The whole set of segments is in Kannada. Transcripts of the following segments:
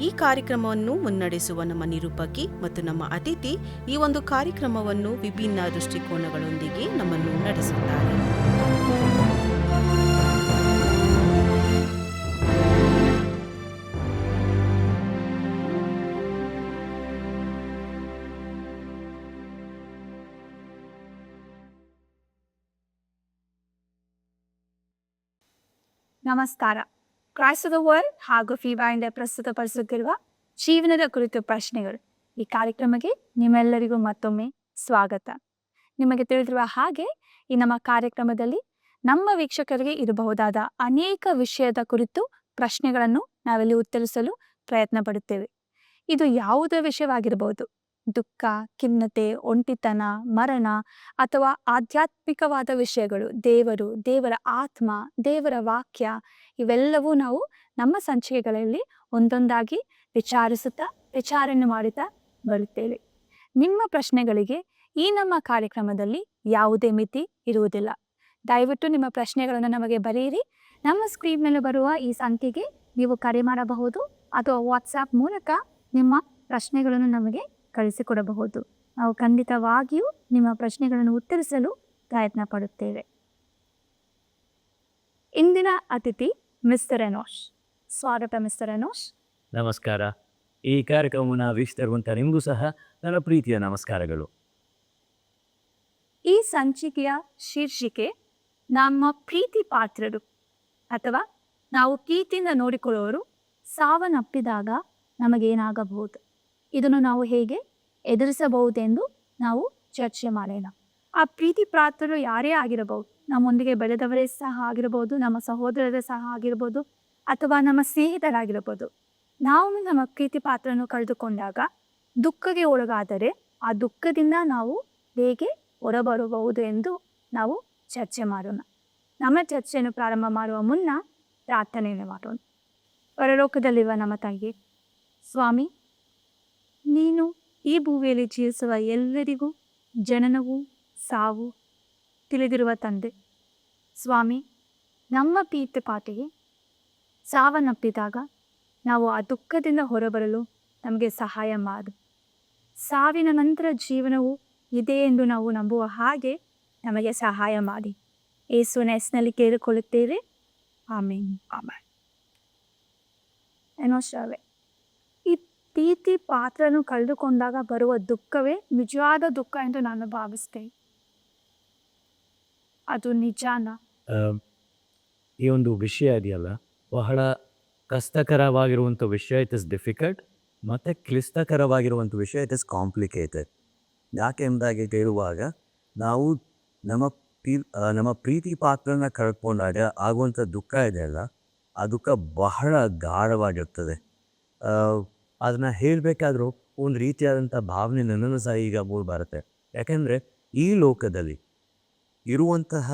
ಈ ಕಾರ್ಯಕ್ರಮವನ್ನು ಮುನ್ನಡೆಸುವ ನಮ್ಮ ನಿರೂಪಕಿ ಮತ್ತು ನಮ್ಮ ಅತಿಥಿ ಈ ಒಂದು ಕಾರ್ಯಕ್ರಮವನ್ನು ವಿಭಿನ್ನ ದೃಷ್ಟಿಕೋನಗಳೊಂದಿಗೆ ನಮ್ಮನ್ನು ನಡೆಸುತ್ತಾರೆ. ನಮಸ್ಕಾರ. ಕ್ರೈಸ್ತ ವರ್ಲ್ಡ್ ಹಾಗೂ ಫೀಬಾಯಿಂದ ಪ್ರಸ್ತುತಪಡಿಸುತ್ತಿರುವ ಜೀವನದ ಕುರಿತು ಪ್ರಶ್ನೆಗಳು. ಈ ಕಾರ್ಯಕ್ರಮಕ್ಕೆ ನಿಮ್ಮೆಲ್ಲರಿಗೂ ಮತ್ತೊಮ್ಮೆ ಸ್ವಾಗತ. ನಿಮಗೆ ತಿಳಿದಿರುವ ಹಾಗೆ ಈ ನಮ್ಮ ಕಾರ್ಯಕ್ರಮದಲ್ಲಿ ನಮ್ಮ ವೀಕ್ಷಕರಿಗೆ ಇರಬಹುದಾದ ಅನೇಕ ವಿಷಯದ ಕುರಿತು ಪ್ರಶ್ನೆಗಳನ್ನು ನಾವಿಲ್ಲಿ ಉತ್ತರಿಸಲು ಪ್ರಯತ್ನ ಪಡುತ್ತೇವೆ. ಇದು ಯಾವುದೇ ವಿಷಯವಾಗಿರಬಹುದು? ದುಃಖ, ಖಿನ್ನತೆ, ಒಂಟಿತನ, ಮರಣ ಅಥವಾ ಆಧ್ಯಾತ್ಮಿಕವಾದ ವಿಷಯಗಳು, ದೇವರು, ದೇವರ ಆತ್ಮ, ದೇವರ ವಾಕ್ಯ ಇವೆಲ್ಲವೂ ನಾವು ನಮ್ಮ ಸಂಚಿಕೆಗಳಲ್ಲಿ ಒಂದೊಂದಾಗಿ ವಿಚಾರಿಸುತ್ತಾ, ವಿಚಾರಣೆ ಮಾಡುತ್ತಾ ಬರುತ್ತೇವೆ. ನಿಮ್ಮ ಪ್ರಶ್ನೆಗಳಿಗೆ ಈ ನಮ್ಮ ಕಾರ್ಯಕ್ರಮದಲ್ಲಿ ಯಾವುದೇ ಮಿತಿ ಇರುವುದಿಲ್ಲ. ದಯವಿಟ್ಟು ನಿಮ್ಮ ಪ್ರಶ್ನೆಗಳನ್ನು ನಮಗೆ ಬರೆಯಿರಿ. ನಮ್ಮ ಸ್ಕ್ರೀನ್ ಮೇಲೆ ಬರುವ ಈ ಸಂಖ್ಯೆಗೆ ನೀವು ಕರೆ ಮಾಡಬಹುದು ಅಥವಾ ವಾಟ್ಸಾಪ್ ಮೂಲಕ ನಿಮ್ಮ ಪ್ರಶ್ನೆಗಳನ್ನು ನಮಗೆ ಕಳಿಸಿಕೊಡಬಹುದು ನಾವು ಖಂಡಿತವಾಗಿಯೂ ನಿಮ್ಮ ಪ್ರಶ್ನೆಗಳನ್ನು ಉತ್ತರಿಸಲು ಪ್ರಯತ್ನ ಪಡುತ್ತೇವೆ. ಇಂದಿನ ಅತಿಥಿ ಮಿಸ್ಟರ್ ಅನೋಶ್ ಸ್ವಾಗತ ಮಿಸ್ಟರ್ ಅನೋಶ್ ನಮಸ್ಕಾರ. ಈ ಕಾರ್ಯಕ್ರಮವನ್ನು ವೀಕ್ಷಿಸಿರುವಂಥ ನಿಮಗೂ ಸಹ ನನ್ನ ಪ್ರೀತಿಯ ನಮಸ್ಕಾರಗಳು. ಈ ಸಂಚಿಕೆಯ ಶೀರ್ಷಿಕೆ ನಮ್ಮ ಪ್ರೀತಿ ಪಾತ್ರರು ಅಥವಾ ನಾವು ಪ್ರೀತಿಯಿಂದ ನೋಡಿಕೊಳ್ಳುವವರು ಸಾವನ್ನಪ್ಪಿದಾಗ ನಮಗೇನಾಗಬಹುದು. ಇದನ್ನು ನಾವು ಹೇಗೆ ಎದುರಿಸಬಹುದೆಂದು ನಾವು ಚರ್ಚೆ ಮಾಡೋಣ. ಆ ಪ್ರೀತಿ ಪಾತ್ರರು ಯಾರೇ ಆಗಿರಬಹುದು ನಮ್ಮೊಂದಿಗೆ ಬೆಳೆದವರೇ ಸಹ ಆಗಿರಬಹುದು, ನಮ್ಮ ಸಹೋದರರೇ ಸಹ ಆಗಿರ್ಬೋದು ಅಥವಾ ನಮ್ಮ ಸ್ನೇಹಿತರಾಗಿರಬಹುದು. ನಾವು ನಮ್ಮ ಪ್ರೀತಿ ಪಾತ್ರವನ್ನು ಕಳೆದುಕೊಂಡಾಗ ದುಃಖಕ್ಕೆ ಒಳಗಾದರೆ ಆ ದುಃಖದಿಂದ ನಾವು ಹೇಗೆ ಹೊರಬರಬಹುದು ಎಂದು ನಾವು ಚರ್ಚೆ ಮಾಡೋಣ. ನಮ್ಮ ಚರ್ಚೆಯನ್ನು ಪ್ರಾರಂಭ ಮಾಡುವ ಮುನ್ನ ಪ್ರಾರ್ಥನೆಯನ್ನು ಮಾಡೋಣ. ಪರಲೋಕದಲ್ಲಿರುವ ನಮ್ಮ ತಂಗಿ, ಸ್ವಾಮಿ ನೀನು ಈ ಭೂಮಿಯಲ್ಲಿ ಜೀವಿಸುವ ಎಲ್ಲರಿಗೂ ಜನನವು ಸಾವು ತಿಳಿದಿರುವ ತಂದೆ. ಸ್ವಾಮಿ ನಮ್ಮ ಪೀತ ಪಾಟಿಗೆ ಸಾವನ್ನಪ್ಪಿದಾಗ ನಾವು ಆ ದುಃಖದಿಂದ ಹೊರಬರಲು ನಮಗೆ ಸಹಾಯ ಮಾಡು. ಸಾವಿನ ನಂತರ ಜೀವನವು ಇದೆ ಎಂದು ನಾವು ನಂಬುವ ಹಾಗೆ ನಮಗೆ ಸಹಾಯ ಮಾಡಿ. ಏಸು ನೆಸ್ನಲ್ಲಿ ಕೇಳಿಕೊಳ್ಳುತ್ತೇವೆ. ಆಮೇನ್. ಆಮೇಲೆ ಎನೋಶಾವೆ ಈ ಪ್ರೀತಿ ಪಾತ್ರನು ಕಳೆದುಕೊಂಡಾಗ ಬರುವ ದುಃಖವೇ ನಿಜವಾದ ದುಃಖ ಎಂದು ನಾನು ಭಾವಿಸ್ತೇನೆ. ಅದು ನಿಜಾನ? ಈ ಒಂದು ವಿಷಯ ಇದೆಯಲ್ಲ, ಬಹಳ ಕಷ್ಟಕರವಾಗಿರುವಂಥ ವಿಷಯ ಇಟ್ ಇಸ್ ಡಿಫಿಕಲ್ಟ್ ಮತ್ತು ಕ್ಲಿಷ್ಟಕರವಾಗಿರುವಂಥ ವಿಷಯ ಇಟ್ ಇಸ್ ಕಾಂಪ್ಲಿಕೇಟೆಡ್ ಯಾಕೆ ಎಂಬುದಾಗಿ ಕೇಳುವಾಗ, ನಾವು ನಮ್ಮ ಪ್ರೀ ನಮ್ಮ ಪ್ರೀತಿ ಪಾತ್ರನ ಕಳ್ಕೊಂಡಾಗ ಆಗುವಂಥ ದುಃಖ ಇದೆಯಲ್ಲ, ಆ ದುಃಖ ಬಹಳ ಗಾಢವಾಗಿರ್ತದೆ. ಅದನ್ನು ಹೇಳಬೇಕಾದ್ರೂ ಒಂದು ರೀತಿಯಾದಂಥ ಭಾವನೆ ನನ್ನನ್ನು ಸಹ ಈಗ ಮೂರು ಬರುತ್ತೆ. ಯಾಕೆಂದರೆ ಈ ಲೋಕದಲ್ಲಿ ಇರುವಂತಹ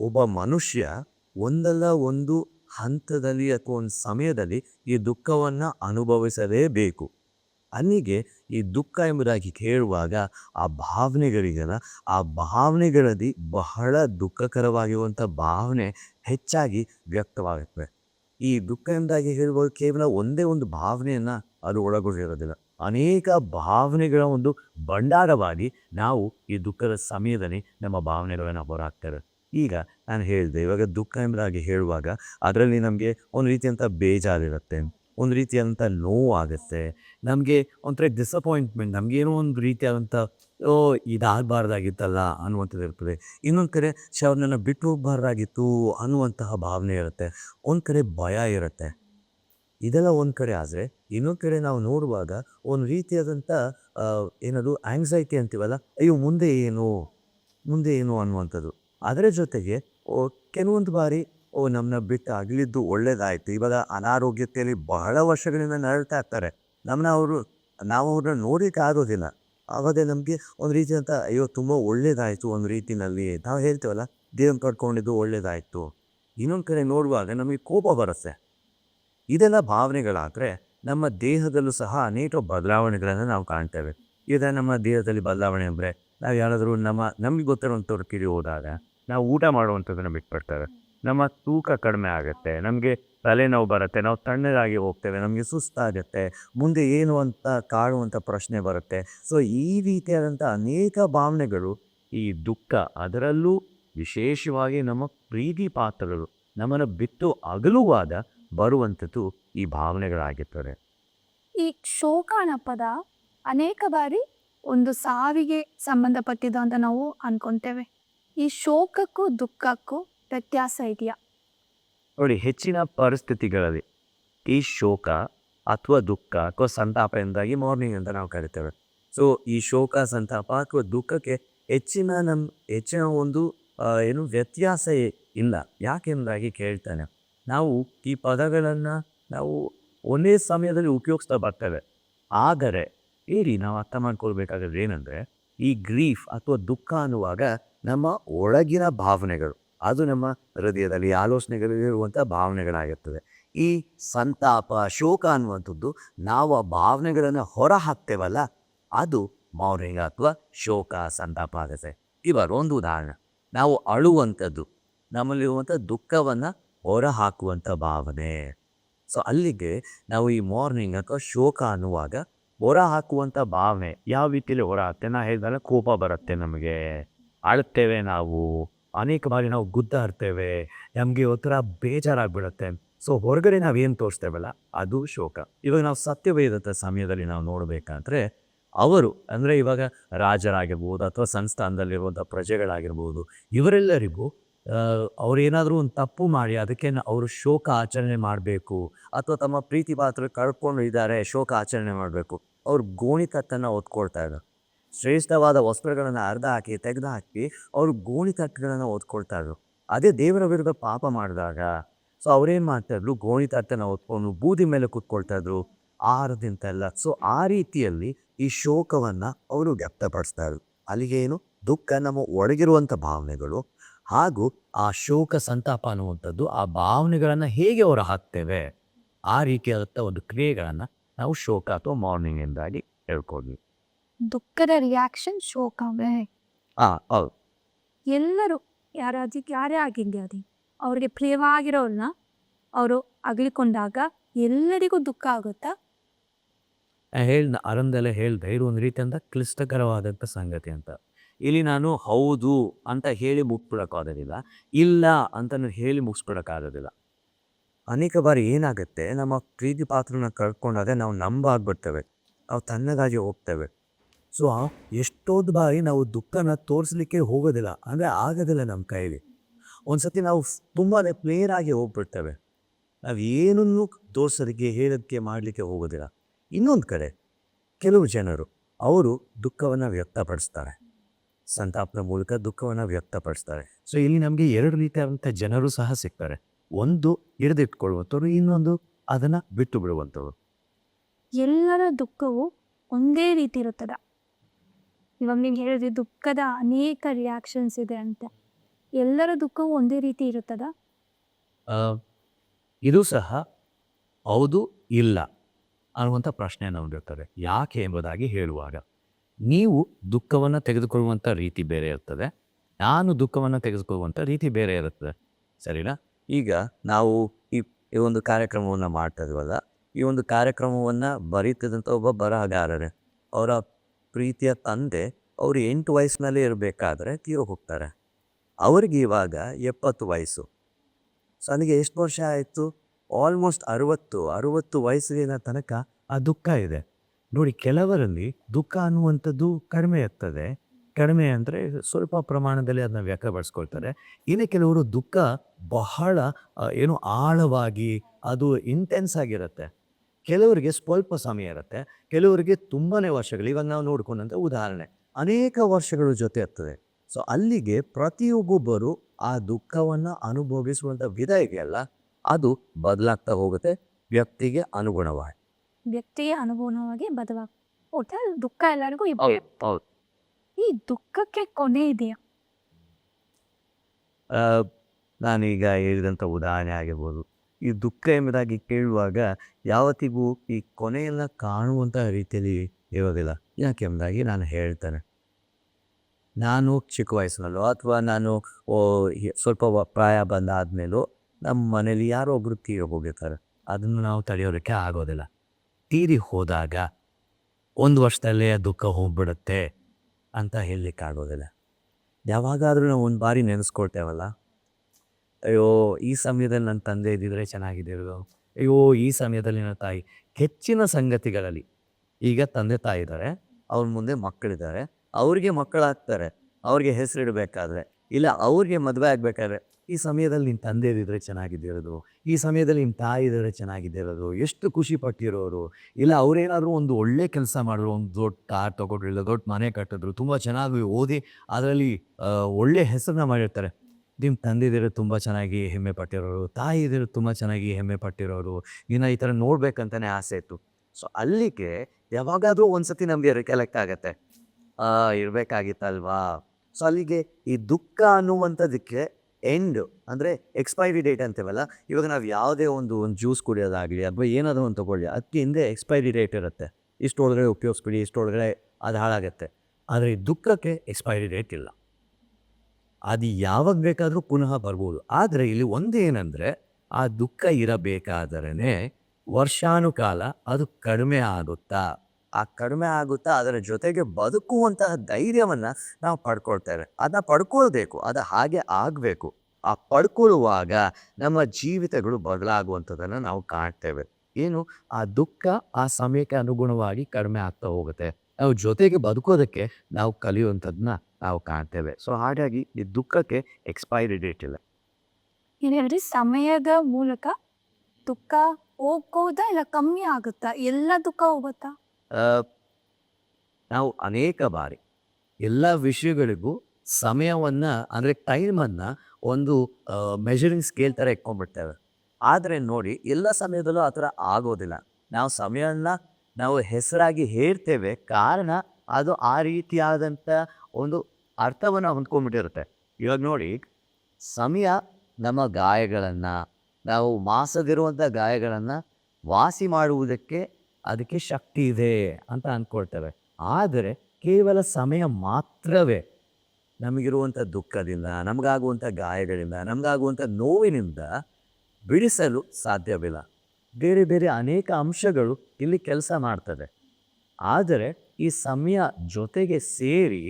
ಒಬ್ಬ ಮನುಷ್ಯ ಒಂದಲ್ಲ ಒಂದು ಹಂತದಲ್ಲಿ ಅಥವಾ ಒಂದು ಸಮಯದಲ್ಲಿ ಈ ದುಃಖವನ್ನು ಅನುಭವಿಸಲೇಬೇಕು. ಅಲ್ಲಿಗೆ ಈ ದುಃಖ ಎಂಬುದಾಗಿ ಕೇಳುವಾಗ ಆ ಭಾವನೆಗಳಿಗೆಲ್ಲ, ಆ ಭಾವನೆಗಳಲ್ಲಿ ಬಹಳ ದುಃಖಕರವಾಗಿರುವಂಥ ಭಾವನೆ ಹೆಚ್ಚಾಗಿ ವ್ಯಕ್ತವಾಗುತ್ತವೆ ಈ ದುಃಖ ಎಂದಾಗಿ ಹೇಳುವಾಗ ಕೇವಲ ಒಂದೇ ಒಂದು ಭಾವನೆಯನ್ನು ಅದು ಒಳಗೊಂಡಿರೋದಿಲ್ಲ. ಅನೇಕ ಭಾವನೆಗಳ ಒಂದು ಭಂಡಾರವಾಗಿ ನಾವು ಈ ದುಃಖದ ಸಮಯದಲ್ಲಿ ನಮ್ಮ ಭಾವನೆಗಳನ್ನು ಹೊರಹಾಕ್ತಾರೆ ಈಗ ನಾನು ಹೇಳಿದೆ, ಇವಾಗ ದುಃಖ ಎಂಬುದಾಗಿ ಹೇಳುವಾಗ ಅದರಲ್ಲಿ ನಮಗೆ ಒಂದು ರೀತಿಯಂಥ ಬೇಜಾರಿರುತ್ತೆ, ಒಂದು ರೀತಿಯಾದಂಥ ನೋವು ಆಗುತ್ತೆ, ನಮಗೆ ಒಂಥರ ಡಿಸಪಾಯಿಂಟ್ಮೆಂಟ್ ನಮಗೇನೋ ಒಂದು ರೀತಿಯಾದಂಥ ಓ, ಇದಾಗಬಾರ್ದಾಗಿತ್ತಲ್ಲ ಅನ್ನುವಂಥದ್ದು ಇರ್ತದೆ ಇನ್ನೊಂದು ಕಡೆ ಶ ಬಿಟ್ಟು ಹೋಗಬಾರ್ದಾಗಿತ್ತು ಅನ್ನುವಂತಹ ಭಾವನೆ ಇರುತ್ತೆ. ಒಂದು ಕಡೆ ಭಯ ಇರುತ್ತೆ. ಇದೆಲ್ಲ ಒಂದು ಕಡೆ ಆದರೆ ಇನ್ನೊಂದು ಕಡೆ ನಾವು ನೋಡುವಾಗ ಒಂದು ರೀತಿಯಾದಂಥ ಏನದು ಆಂಗ್ಸೈಟಿ ಅಂತೀವಲ್ಲ, ಅಯ್ಯೋ, ಮುಂದೆ ಏನು? ಮುಂದೆ ಏನು ಅನ್ನುವಂಥದ್ದು. ಅದರ ಜೊತೆಗೆ, ಓ, ಕೆಲವೊಂದು ಬಾರಿ, ಓ ನಮ್ಮನ್ನ ಬಿಟ್ಟು ಅಗಲಿದ್ದು ಒಳ್ಳೇದಾಯಿತು. ಇವಾಗ ಅನಾರೋಗ್ಯತೆಯಲ್ಲಿ ಬಹಳ ವರ್ಷಗಳಿಂದ ನರಳ್ತಾ ಇರ್ತಾರೆ. ನಮ್ಮನ್ನ ಅವರು, ನಾವು ಅವ್ರನ್ನ ನೋಡಲಿಕ್ಕೆ ಆಗೋದಿಲ್ಲ. ಆವಾಗ ನಮಗೆ ಒಂದು ರೀತಿಯಂತ ಅಯ್ಯೋ, ತುಂಬ ಒಳ್ಳೇದಾಯಿತು ಒಂದು ರೀತಿನಲ್ಲಿ ನಾವು ಹೇಳ್ತೇವಲ್ಲ ದೇವ್ರನ್ನ ಕಟ್ಕೊಂಡಿದ್ದು ಒಳ್ಳೇದಾಯಿತು. ಇನ್ನೊಂದು ಕಡೆ ನೋಡುವಾಗ ನಮಗೆ ಕೋಪ ಬರುತ್ತೆ. ಇದೆಲ್ಲ ಭಾವನೆಗಳಾದರೆ ನಮ್ಮ ದೇಹದಲ್ಲೂ ಸಹ ಅನೇಕ ಬದಲಾವಣೆಗಳನ್ನು ನಾವು ಕಾಣ್ತೇವೆ. ಈಗ ನಮ್ಮ ದೇಹದಲ್ಲಿ ಬದಲಾವಣೆ ಅಂದರೆ, ನಾವು ಯಾರಾದರೂ ನಮ್ಮ, ನಮಗೆ ಗೊತ್ತಿರುವಂಥವ್ರು ಕಿರಿ ಹೋದಾಗ, ನಾವು ಊಟ ಮಾಡುವಂಥದ್ದನ್ನು ಬಿಟ್ಬಿಡ್ತೇವೆ. ನಮ್ಮ ತೂಕ ಕಡಿಮೆ ಆಗುತ್ತೆ, ನಮಗೆ ತಲೆನೋವು ಬರುತ್ತೆ, ನಾವು ತಣ್ಣಗಾಗಿ ಹೋಗ್ತೇವೆ, ನಮಗೆ ಸುಸ್ತಾಗುತ್ತೆ, ಮುಂದೆ ಏನು ಅಂತ ಕಾಡುವಂಥ ಪ್ರಶ್ನೆ ಬರುತ್ತೆ. ಸೊ ಈ ರೀತಿಯಾದಂಥ ಅನೇಕ ಭಾವನೆಗಳು ಈ ದುಃಖ, ಅದರಲ್ಲೂ ವಿಶೇಷವಾಗಿ ನಮ್ಮ ಪ್ರೀತಿ ಪಾತ್ರಗಳು ನಮ್ಮನ್ನು ಬಿತ್ತು ಅಗಲುವಾದ ಬರುವಂಥದ್ದು ಈ ಭಾವನೆಗಳಾಗಿರ್ತದೆ ಈ ಶೋಕ ಪದ ಅನೇಕ ಬಾರಿ ಒಂದು ಸಾವಿಗೆ ಸಂಬಂಧಪಟ್ಟಿದ್ದು ಅಂತ ನಾವು ಅನ್ಕೊಂತೇವೆ. ಈ ಶೋಕಕ್ಕೂ ದುಃಖಕ್ಕೂ ವ್ಯತ್ಯಾಸ ಇದೆಯಾ? ನೋಡಿ, ಹೆಚ್ಚಿನ ಪರಿಸ್ಥಿತಿಗಳಲ್ಲಿ ಈ ಶೋಕ ಅಥವಾ ದುಃಖ ಅಥವಾ ಸಂತಾಪ ಎಂದಾಗಿ ಮಾರ್ನಿಂಗ್ ಅಂತ ನಾವು ಕರಿತೇವೆ. ಸೊ ಈ ಶೋಕ, ಸಂತಾಪ ಅಥವಾ ದುಃಖಕ್ಕೆ ಹೆಚ್ಚಿನ ನಮ್ಮ ಹೆಚ್ಚಿನ ಒಂದು ಏನು ವ್ಯತ್ಯಾಸ ಇಲ್ಲ. ಯಾಕೆಂದಾಗಿ ಕೇಳ್ತಾನೆ, ನಾವು ಈ ಪದಗಳನ್ನು ನಾವು ಒಂದೇ ಸಮಯದಲ್ಲಿ ಉಪಯೋಗಿಸ್ತಾ ಬರ್ತೇವೆ. ಆದರೆ ಏರಿ ನಾವು ಅರ್ಥ ಮಾಡ್ಕೊಳ್ಬೇಕಾದ್ರೆ ಏನಂದರೆ, ಈ ಗ್ರೀಫ್ ಅಥವಾ ದುಃಖ ಅನ್ನುವಾಗ ನಮ್ಮ ಒಳಗಿನ ಭಾವನೆಗಳು. ಅದು ನಮ್ಮ ಹೃದಯದಲ್ಲಿ ಆಲೋಚನೆಗಳಿರುವಂಥ ಭಾವನೆಗಳಾಗಿರ್ತದೆ. ಈ ಸಂತಾಪ, ಶೋಕ ಅನ್ನುವಂಥದ್ದು ನಾವು ಆ ಭಾವನೆಗಳನ್ನು ಹೊರ ಹಾಕ್ತೇವಲ್ಲ ಅದು ಮೌನಿಂಗ ಅಥವಾ ಶೋಕ, ಸಂತಾಪ ಆಗುತ್ತೆ. ಇವಾಗ ಒಂದು ಉದಾಹರಣೆ. ನಾವು ಅಳುವಂಥದ್ದು, ನಮ್ಮಲ್ಲಿರುವಂಥ ದುಃಖವನ್ನು ಹೊರ ಹಾಕುವಂಥ ಭಾವನೆ. ಸೊ ಅಲ್ಲಿಗೆ ನಾವು ಈ ಮಾರ್ನಿಂಗ್ ಅಥವಾ ಶೋಕ ಅನ್ನುವಾಗ ಹೊರ ಹಾಕುವಂಥ ಭಾವನೆ ಯಾವ ರೀತಿಯಲ್ಲಿ ಹೊರ ಹಾಕ್ತೇವೆ ನಾ ಹೇಳಿದಾಗ ಕೋಪ ಬರುತ್ತೆ ನಮಗೆ. ಅಳುತ್ತೇವೆ ನಾವು. ಅನೇಕ ಬಾರಿ ನಾವು ಗುದ್ದಾಡ್ತೇವೆ ನಮಗೆ ಒಂಥರ ಬೇಜಾರಾಗ್ಬಿಡುತ್ತೆ. ಸೊ, ಹೊರಗಡೆ ನಾವೇನು ತೋರಿಸ್ತೇವಲ್ಲ, ಅದು ಶೋಕ. ಇವಾಗ ನಾವು ಸತ್ಯವೇದದ ಸಮಯದಲ್ಲಿ ನಾವು ನೋಡಬೇಕಂದ್ರೆ, ಅವರು, ಅಂದರೆ ಇವಾಗ ರಾಜರಾಗಿರ್ಬೋದು ಅಥವಾ ಸಂಸ್ಥಾನದಲ್ಲಿರುವಂಥ ಪ್ರಜೆಗಳಾಗಿರ್ಬೋದು, ಇವರೆಲ್ಲರಿಗೂ ಅವರೇನಾದರೂ ಒಂದು ತಪ್ಪು ಮಾಡಿ ಅದಕ್ಕೆ ಅವರು ಶೋಕ ಆಚರಣೆ ಮಾಡಬೇಕು, ಅಥವಾ ತಮ್ಮ ಪ್ರೀತಿ ಪಾತ್ರ ಕಳ್ಕೊಂಡು ಇದ್ದಾರೆ ಶೋಕ ಆಚರಣೆ ಮಾಡಬೇಕು, ಅವ್ರು ಗೋಣಿತಟ್ಟನ್ನು ಒತ್ಕೊಳ್ತಾ ಇದ್ದಾರೆ. ಶ್ರೇಷ್ಠವಾದ ವಸ್ತ್ರಗಳನ್ನು ಅರ್ಧ ಹಾಕಿ ತೆಗೆದು ಹಾಕಿ ಅವರು ಗೋಣಿತಟ್ಟುಗಳನ್ನು ಓದ್ಕೊಳ್ತಾ ಇದ್ರು. ಅದೇ ದೇವರ ವಿರುದ್ಧ ಪಾಪ ಮಾಡಿದಾಗ ಸೊ ಅವ್ರೇನು ಮಾಡ್ತಾಯಿದ್ರು? ತಟ್ಟೆನ ಓದ್ಕೊಂಡು ಬೂದಿ ಮೇಲೆ ಕೂತ್ಕೊಳ್ತಾ ಇದ್ರು ಆಹಾರದಿಂದ ಎಲ್ಲ ಸೊ ಆ ರೀತಿಯಲ್ಲಿ ಈ ಶೋಕವನ್ನು ಅವರು ವ್ಯಕ್ತಪಡಿಸ್ತಾ ಇದ್ರು. ಏನು ದುಃಖ ನಮ್ಮ ಒಳಗಿರುವಂಥ ಭಾವನೆಗಳು ಹಾಗೂ ಆ ಶೋಕ ಸಂತಾಪ ಅನ್ನುವಂಥದ್ದು ಆ ಭಾವನೆಗಳನ್ನು ಹೇಗೆ ಅವರು ಹಾಕ್ತೇವೆ? ಆ ರೀತಿಯಾದಂಥ ಒಂದು ಕ್ರಿಯೆಗಳನ್ನು ನಾವು ಶೋಕ ಅಥವಾ ಮಾರ್ನಿಂಗ್ ಎಂದಾಗಿ ಹೇಳ್ಕೊಂಡ್ವಿ ದುಃಖದ ರಿಯಾಕ್ಷನ್ ಶೋಕವೇ ಆ ಹೌದು. ಎಲ್ಲರೂ ಯಾರಾದ್ರೂ ಯಾರೇ ಆಗಿರಲಿ ಅದು ಅವ್ರಿಗೆ ಪ್ರಿಯವಾಗಿರೋರ್ನ ಅವರು ಅಗಲಿಕೊಂಡಾಗ ಎಲ್ಲರಿಗೂ ದುಃಖ ಆಗುತ್ತಾ? ಹೇಳ್ದ ಆರಂಭದಲ್ಲೇ ಹೇಳ್ದೆ ಇದು ಒಂದು ರೀತಿಯಿಂದ ಕ್ಲಿಷ್ಟಕರವಾದಂಥ ಸಂಗತಿ ಅಂತ. ಇಲ್ಲಿ ನಾನು ಹೌದು ಅಂತ ಹೇಳಿ ಮುಗಿಸ್ಬಿಡೋಕ್ಕಾಗೋದಿಲ್ಲ ಇಲ್ಲ ಅಂತಲೂ ಹೇಳಿ ಮುಗಿಸ್ಬಿಡೋಕ್ಕಾಗೋದಿಲ್ಲ. ಅನೇಕ ಬಾರಿ ಏನಾಗುತ್ತೆ ನಮ್ಮ ಪ್ರೀತಿ ಪಾತ್ರನ ಕಳ್ಕೊಂಡಾಗ ನಾವು ನಂಬಾಗ್ಬಿಡ್ತೇವೆ ನಾವು ತನ್ನದಾಗಿ ಹೋಗ್ತೇವೆ. ಸೊ ಎಷ್ಟೊಂದು ಬಾರಿ ನಾವು ದುಃಖನ ತೋರಿಸ್ಲಿಕ್ಕೆ ಹೋಗೋದಿಲ್ಲ, ಅಂದರೆ ಆಗೋದಿಲ್ಲ ನಮ್ಮ ಕೈಲಿ. ಒಂದು ಸತಿ ನಾವು ತುಂಬಾ ಪ್ಲೇನ್ ಆಗಿ ಹೋಗ್ಬಿಡ್ತೇವೆ. ನಾವು ಏನನ್ನು ತೋರ್ಸೋದಕ್ಕೆ ಹೇಳೋದಕ್ಕೆ, ಮಾಡಲಿಕ್ಕೆ ಹೋಗೋದಿಲ್ಲ. ಇನ್ನೊಂದು ಕಡೆ, ಕೆಲವು ಜನರು, ಅವರು ದುಃಖವನ್ನು ವ್ಯಕ್ತಪಡಿಸ್ತಾರೆ. ಸಂತಾಪದ ಮೂಲಕ ದುಃಖವನ್ನು ವ್ಯಕ್ತಪಡಿಸ್ತಾರೆ. ಸೊ, ಇಲ್ಲಿ ನಮಗೆ ಎರಡು ರೀತಿಯಾದಂಥ ಜನರು ಸಹ ಸಿಗ್ತಾರೆ. ಒಂದು ಹಿಡಿದಿಟ್ಕೊಳ್ಳುವಂಥವ್ರು, ಇನ್ನೊಂದು ಅದನ್ನು ಬಿಟ್ಟು ಬಿಡುವಂಥವ್ರು. ಎಲ್ಲರ ದುಃಖವು ಒಂದೇ ರೀತಿ ಇರುತ್ತದ. ಇವಾಗ ನೀವು ಹೇಳಿದ್ರಿ ದುಃಖದ ಅನೇಕ ರಿಯಾಕ್ಷನ್ಸ್ ಇದೆ ಅಂತ. ಎಲ್ಲರ ದುಃಖವು ಒಂದೇ ರೀತಿ ಇರುತ್ತದ? ಇದು ಸಹ ಹೌದು ಇಲ್ಲ ಅನ್ನುವಂಥ ಪ್ರಶ್ನೆ ನಮಗಿರ್ತದೆ ಯಾಕೆ ಎಂಬುದಾಗಿ ಹೇಳುವಾಗ ನೀವು ದುಃಖವನ್ನು ತೆಗೆದುಕೊಳ್ಳುವಂಥ ರೀತಿ ಬೇರೆ ಇರ್ತದೆ ನಾನು ದುಃಖವನ್ನು ತೆಗೆದುಕೊಳ್ಳುವಂಥ ರೀತಿ ಬೇರೆ ಇರುತ್ತದೆ. ಸರಿನಾ? ಈಗ ನಾವು ಈ ಈ ಒಂದು ಕಾರ್ಯಕ್ರಮವನ್ನು ಮಾಡ್ತಾ ಇದ್ವಲ್ಲ ಈ ಒಂದು ಕಾರ್ಯಕ್ರಮವನ್ನು ಬರೀತಿದ್ದಂಥ ಒಬ್ಬ ಬರಹಗಾರರೇ ಅವರ ಪ್ರೀತಿಯ ತಂದೆ ಅವರು ಎಂಟು ವಯಸ್ಸಿನಲ್ಲಿ ಇರಬೇಕಾದ್ರೆ ತೀರು ಹೋಗ್ತಾರೆ. ಅವ್ರಿಗೆ ಇವಾಗ ಎಪ್ಪತ್ತು ವಯಸ್ಸು. ಸೊ ನನಗೆ ಎಷ್ಟು ವರ್ಷ ಆಯಿತು? ಆಲ್ಮೋಸ್ಟ್ ಅರುವತ್ತು ಅರುವತ್ತು ವಯಸ್ಸಿನ ತನಕ ಆ ದುಃಖ ಇದೆ. ನೋಡಿ, ಕೆಲವರಲ್ಲಿ ದುಃಖ ಅನ್ನುವಂಥದ್ದು ಕಡಿಮೆ ಇರ್ತದೆ ಕಡಿಮೆ ಅಂದರೆ ಸ್ವಲ್ಪ ಪ್ರಮಾಣದಲ್ಲಿ ಅದನ್ನ ವ್ಯಕ್ತಪಡಿಸ್ಕೊಳ್ತಾರೆ. ಇನ್ನು ಕೆಲವರು ದುಃಖ ಬಹಳ ಏನು ಆಳವಾಗಿ ಅದು ಇಂಟೆನ್ಸ್ ಆಗಿರುತ್ತೆ. ಕೆಲವರಿಗೆ ಸ್ವಲ್ಪ ಸಮಯ ಇರುತ್ತೆ ಕೆಲವರಿಗೆ ತುಂಬಾ ವರ್ಷಗಳು. ಇವಾಗ ನಾವು ನೋಡ್ಕೊಂಡಂಥ ಉದಾಹರಣೆ ಅನೇಕ ವರ್ಷಗಳ ಜೊತೆ ಇರ್ತದೆ. ಸೊ ಅಲ್ಲಿಗೆ ಪ್ರತಿಯೊಬ್ಬೊಬ್ಬರು ಆ ದುಃಖವನ್ನು ಅನುಭವಿಸುವಂಥ ವಿಧ ಇದೆಯಲ್ಲ ಅದು ಬದಲಾಗ್ತಾ ಹೋಗುತ್ತೆ ವ್ಯಕ್ತಿಗೆ ಅನುಗುಣವಾಗಿ. ವ್ಯಕ್ತಿಯ ಅನುಗುಣವಾಗಿ ಬದಲಾಗ ದುಃಖ ಎಲ್ಲರಿಗೂ ಹೌದು ಈ ದುಃಖಕ್ಕೆ ಕೊನೆ ಇದೆಯಾ? ನಾನೀಗ ಹೇಳಿದಂಥ ಉದಾಹರಣೆ ಆಗಿರ್ಬೋದು. ಈ ದುಃಖ ಎಂಬುದಾಗಿ ಕೇಳುವಾಗ ಯಾವತ್ತಿಗೂ ಈ ಕೊನೆಯೆಲ್ಲ ಕಾಣುವಂತಹ ರೀತಿಯಲ್ಲಿ ಇರೋದಿಲ್ಲ ಯಾಕೆ ಎಂಬುದಾಗಿ ನಾನು ಹೇಳ್ತೇನೆ. ನಾನು ಚಿಕ್ಕ ವಯಸ್ಸಿನಲ್ಲೋ ಅಥವಾ ನಾನು ಸ್ವಲ್ಪ ಪ್ರಾಯ ಬಂದಾದಮೇಲೋ ನಮ್ಮ ಮನೇಲಿ ಯಾರೋ ಒಬ್ಬರು ತೀರಿ ಹೋಗಿರ್ತಾರೆ. ಅದನ್ನು ನಾವು ತಡೆಯೋದಕ್ಕೆ ಆಗೋದಿಲ್ಲ. ತೀರಿ ಹೋದಾಗ ಒಂದು ವರ್ಷದಲ್ಲೇ ದುಃಖ ಹೋಗ್ಬಿಡುತ್ತೆ ಅಂತ ಹೇಳಲಿಕ್ಕಾಗೋದಿಲ್ಲ. ಯಾವಾಗಾದರೂ ನಾವು ಒಂದು ಬಾರಿ ನೆನೆಸ್ಕೊಳ್ತೇವಲ್ಲ? ಅಯ್ಯೋ, ಈ ಸಮಯದಲ್ಲಿ ನನ್ನ ತಂದೆ ಇದ್ದಿದ್ರೆ ಚೆನ್ನಾಗಿದ್ದಿರೋದು ಅಯ್ಯೋ, ಈ ಸಮಯದಲ್ಲಿ ನನ್ನ ತಾಯಿ. ಹೆಚ್ಚಿನ ಸಂಗತಿಗಳಲ್ಲಿ. ಈಗ ತಂದೆ ತಾಯಿ ಇದ್ದಾರೆ, ಅವ್ರ ಮುಂದೆ ಮಕ್ಕಳಿದ್ದಾರೆ. ಅವ್ರಿಗೆ ಮಕ್ಕಳಾಗ್ತಾರೆ. ಅವ್ರಿಗೆ ಹೆಸರಿಡಬೇಕಾದ್ರೆ, ಇಲ್ಲ ಅವ್ರಿಗೆ ಮದುವೆ ಆಗಬೇಕಾದ್ರೆ, ಈ ಸಮಯದಲ್ಲಿ ನಿನ್ನ ತಂದೆ ಇದ್ದಿದ್ರೆ ಚೆನ್ನಾಗಿದ್ದಿರೋದು ಈ ಸಮಯದಲ್ಲಿ ನಿಮ್ಮ ತಾಯಿ ಇದ್ದರೆ ಚೆನ್ನಾಗಿದ್ದಿರೋದು ಎಷ್ಟು ಖುಷಿ ಪಟ್ಟಿರೋರು. ಇಲ್ಲ, ಅವರೇನಾದರೂ ಒಂದು ಒಳ್ಳೆ ಕೆಲಸ ಮಾಡಿದ್ರು, ಒಂದು ದೊಡ್ಡ ಕಾರ್ ತೊಗೊಂಡ್ರು, ಇಲ್ಲ ದೊಡ್ಡ ಮನೆ ಕಟ್ಟಿದ್ರು, ತುಂಬ ಚೆನ್ನಾಗಿ ಓದಿ, ಅದರಲ್ಲಿ ಒಳ್ಳೆ ಹೆಸರನ್ನ ಮಾಡಿರ್ತಾರೆ. ನಿಮ್ಮ ತಂದಿದ್ದೀರ ತುಂಬ ಚೆನ್ನಾಗಿ ಹೆಮ್ಮೆ ಪಟ್ಟಿರೋರು, ತಾಯಿ ಇದ್ದೀರ ತುಂಬ ಚೆನ್ನಾಗಿ ಹೆಮ್ಮೆ ಪಟ್ಟಿರೋರು, ಇನ್ನು ಈ ಥರ ನೋಡ್ಬೇಕಂತಾನೆ ಆಸೆ ಇತ್ತು. ಸೊ ಅಲ್ಲಿಗೆ ಯಾವಾಗಾದರೂ ಒಂದ್ಸತಿ ನಮಗೆ ರಿಕಲೆಕ್ಟ್ ಆಗುತ್ತೆ ಇರಬೇಕಾಗಿತ್ತಲ್ವಾ? ಸೊ ಅಲ್ಲಿಗೆ ಈ ದುಃಖ ಅನ್ನುವಂಥದ್ದಕ್ಕೆ ಎಂಡ್ ಅಂದರೆ ಎಕ್ಸ್ಪೈರಿ ಡೇಟ್ ಅಂತೀವಲ್ಲ? ಇವಾಗ ನಾವು ಯಾವುದೇ ಒಂದು ಒಂದು ಜ್ಯೂಸ್ ಕುಡಿಯೋದಾಗಲಿ ಅಥವಾ ಏನಾದರೂ ಒಂದು ತೊಗೊಳ್ಳಿ ಅದಕ್ಕೆ ಹಿಂದೆ ಎಕ್ಸ್ಪೈರಿ ಡೇಟ್ ಇರುತ್ತೆ. ಇಷ್ಟೊಳಗಡೆ ಉಪಯೋಗಿಸ್ಬಿಡಿ, ಇಷ್ಟೊಳಗಡೆ ಅದು ಹಾಳಾಗುತ್ತೆ. ಆದರೆ ಈ ದುಃಖಕ್ಕೆ ಎಕ್ಸ್ಪೈರಿ ಡೇಟ್ ಇಲ್ಲ. ಅದು ಯಾವಾಗ ಬೇಕಾದರೂ ಪುನಃ ಬರ್ಬೋದು. ಆದರೆ ಇಲ್ಲಿ ಒಂದೇನೆಂದರೆ, ಆ ದುಃಖ ಇರಬೇಕಾದರೇ ವರ್ಷಾನುಕಾಲ ಅದು ಕಡಿಮೆ ಆಗುತ್ತಾ? ಆ ಕಡಿಮೆ ಆಗುತ್ತಾ ಅದರ ಜೊತೆಗೆ ಬದುಕುವಂತಹ ಧೈರ್ಯವನ್ನು ನಾವು ಪಡ್ಕೊಳ್ತೇವೆ. ಅದನ್ನ ಪಡ್ಕೊಳ್ಬೇಕು, ಅದು ಹಾಗೆ ಆಗಬೇಕು. ಆ ಪಡ್ಕೊಳ್ಳುವಾಗ ನಮ್ಮ ಜೀವಿತಗಳು ಬದಲಾಗುವಂಥದ್ದನ್ನು ನಾವು ಕಾಣ್ತೇವೆ. ಏನು? ಆ ದುಃಖ ಆ ಸಮಯಕ್ಕೆ ಅನುಗುಣವಾಗಿ ಕಡಿಮೆ ಆಗ್ತಾ ಹೋಗುತ್ತೆ. ನಾವು ಜೊತೆಗೆ ಬದುಕೋದಕ್ಕೆ ನಾವು ಕಲಿಯುವಂಥದ್ದನ್ನ ನಾವು ಕಾಣ್ತೇವೆ. ಸೊ ಹಾಗಾಗಿ ಈ ದುಃಖಕ್ಕೆ ಎಕ್ಸ್ಪೈರಿ ಡೇಟ್ ಇಲ್ಲ. ಹೇಳಿ ಸಮಯದ ಮೂಲಕ ದುಃಖ ಹೋಗೋದಾ ಇಲ್ಲ ಕಮ್ಮಿ ಆಗುತ್ತಾ? ಎಲ್ಲ ದುಃಖ ಹೋಗುತ್ತಾ? ನಾವು ಅನೇಕ ಬಾರಿ ಎಲ್ಲ ವಿಷಯಗಳಿಗೂ ಸಮಯವನ್ನು ಅಂದರೆ ಟೈಮನ್ನು ಒಂದು ಮೆಷರಿಂಗ್ ಸ್ಕೇಲ್ ಥರ ಇಟ್ಕೊಂಡ್ಬಿಡ್ತೇವೆ. ಆದರೆ ನೋಡಿ ಎಲ್ಲ ಸಮಯದಲ್ಲೂ ಆ ಥರ ಆಗೋದಿಲ್ಲ. ನಾವು ಸಮಯನ ನಾವು ಹೆಸರಾಗಿ ಹೇಳ್ತೇವೆ, ಕಾರಣ ಅದು ಆ ರೀತಿಯಾದಂಥ ಒಂದು ಅರ್ಥವನ್ನು ಹೊಂದ್ಕೊಂಡ್ಬಿಟ್ಟಿರುತ್ತೆ. ಇವಾಗ ನೋಡಿ, ಸಮಯ ನಮ್ಮ ಗಾಯಗಳನ್ನು, ನಾವು ಮಾಸದಿರುವಂಥ ಗಾಯಗಳನ್ನು ವಾಸಿ ಮಾಡುವುದಕ್ಕೆ ಅದಕ್ಕೆ ಶಕ್ತಿ ಇದೆ ಅಂತ ಅಂದ್ಕೊಳ್ತೇವೆ. ಆದರೆ ಕೇವಲ ಸಮಯ ಮಾತ್ರವೇ ನಮಗಿರುವಂಥ ದುಃಖದಿಂದ, ನಮಗಾಗುವಂಥ ಗಾಯಗಳಿಂದ, ನಮಗಾಗುವಂಥ ನೋವಿನಿಂದ ಬಿಡಿಸಲು ಸಾಧ್ಯವಿಲ್ಲ. ಬೇರೆ ಬೇರೆ ಅನೇಕ ಅಂಶಗಳು ಇಲ್ಲಿ ಕೆಲಸ ಮಾಡ್ತದೆ. ಆದರೆ ಈ ಸಮಯ ಜೊತೆಗೆ ಸೇರಿ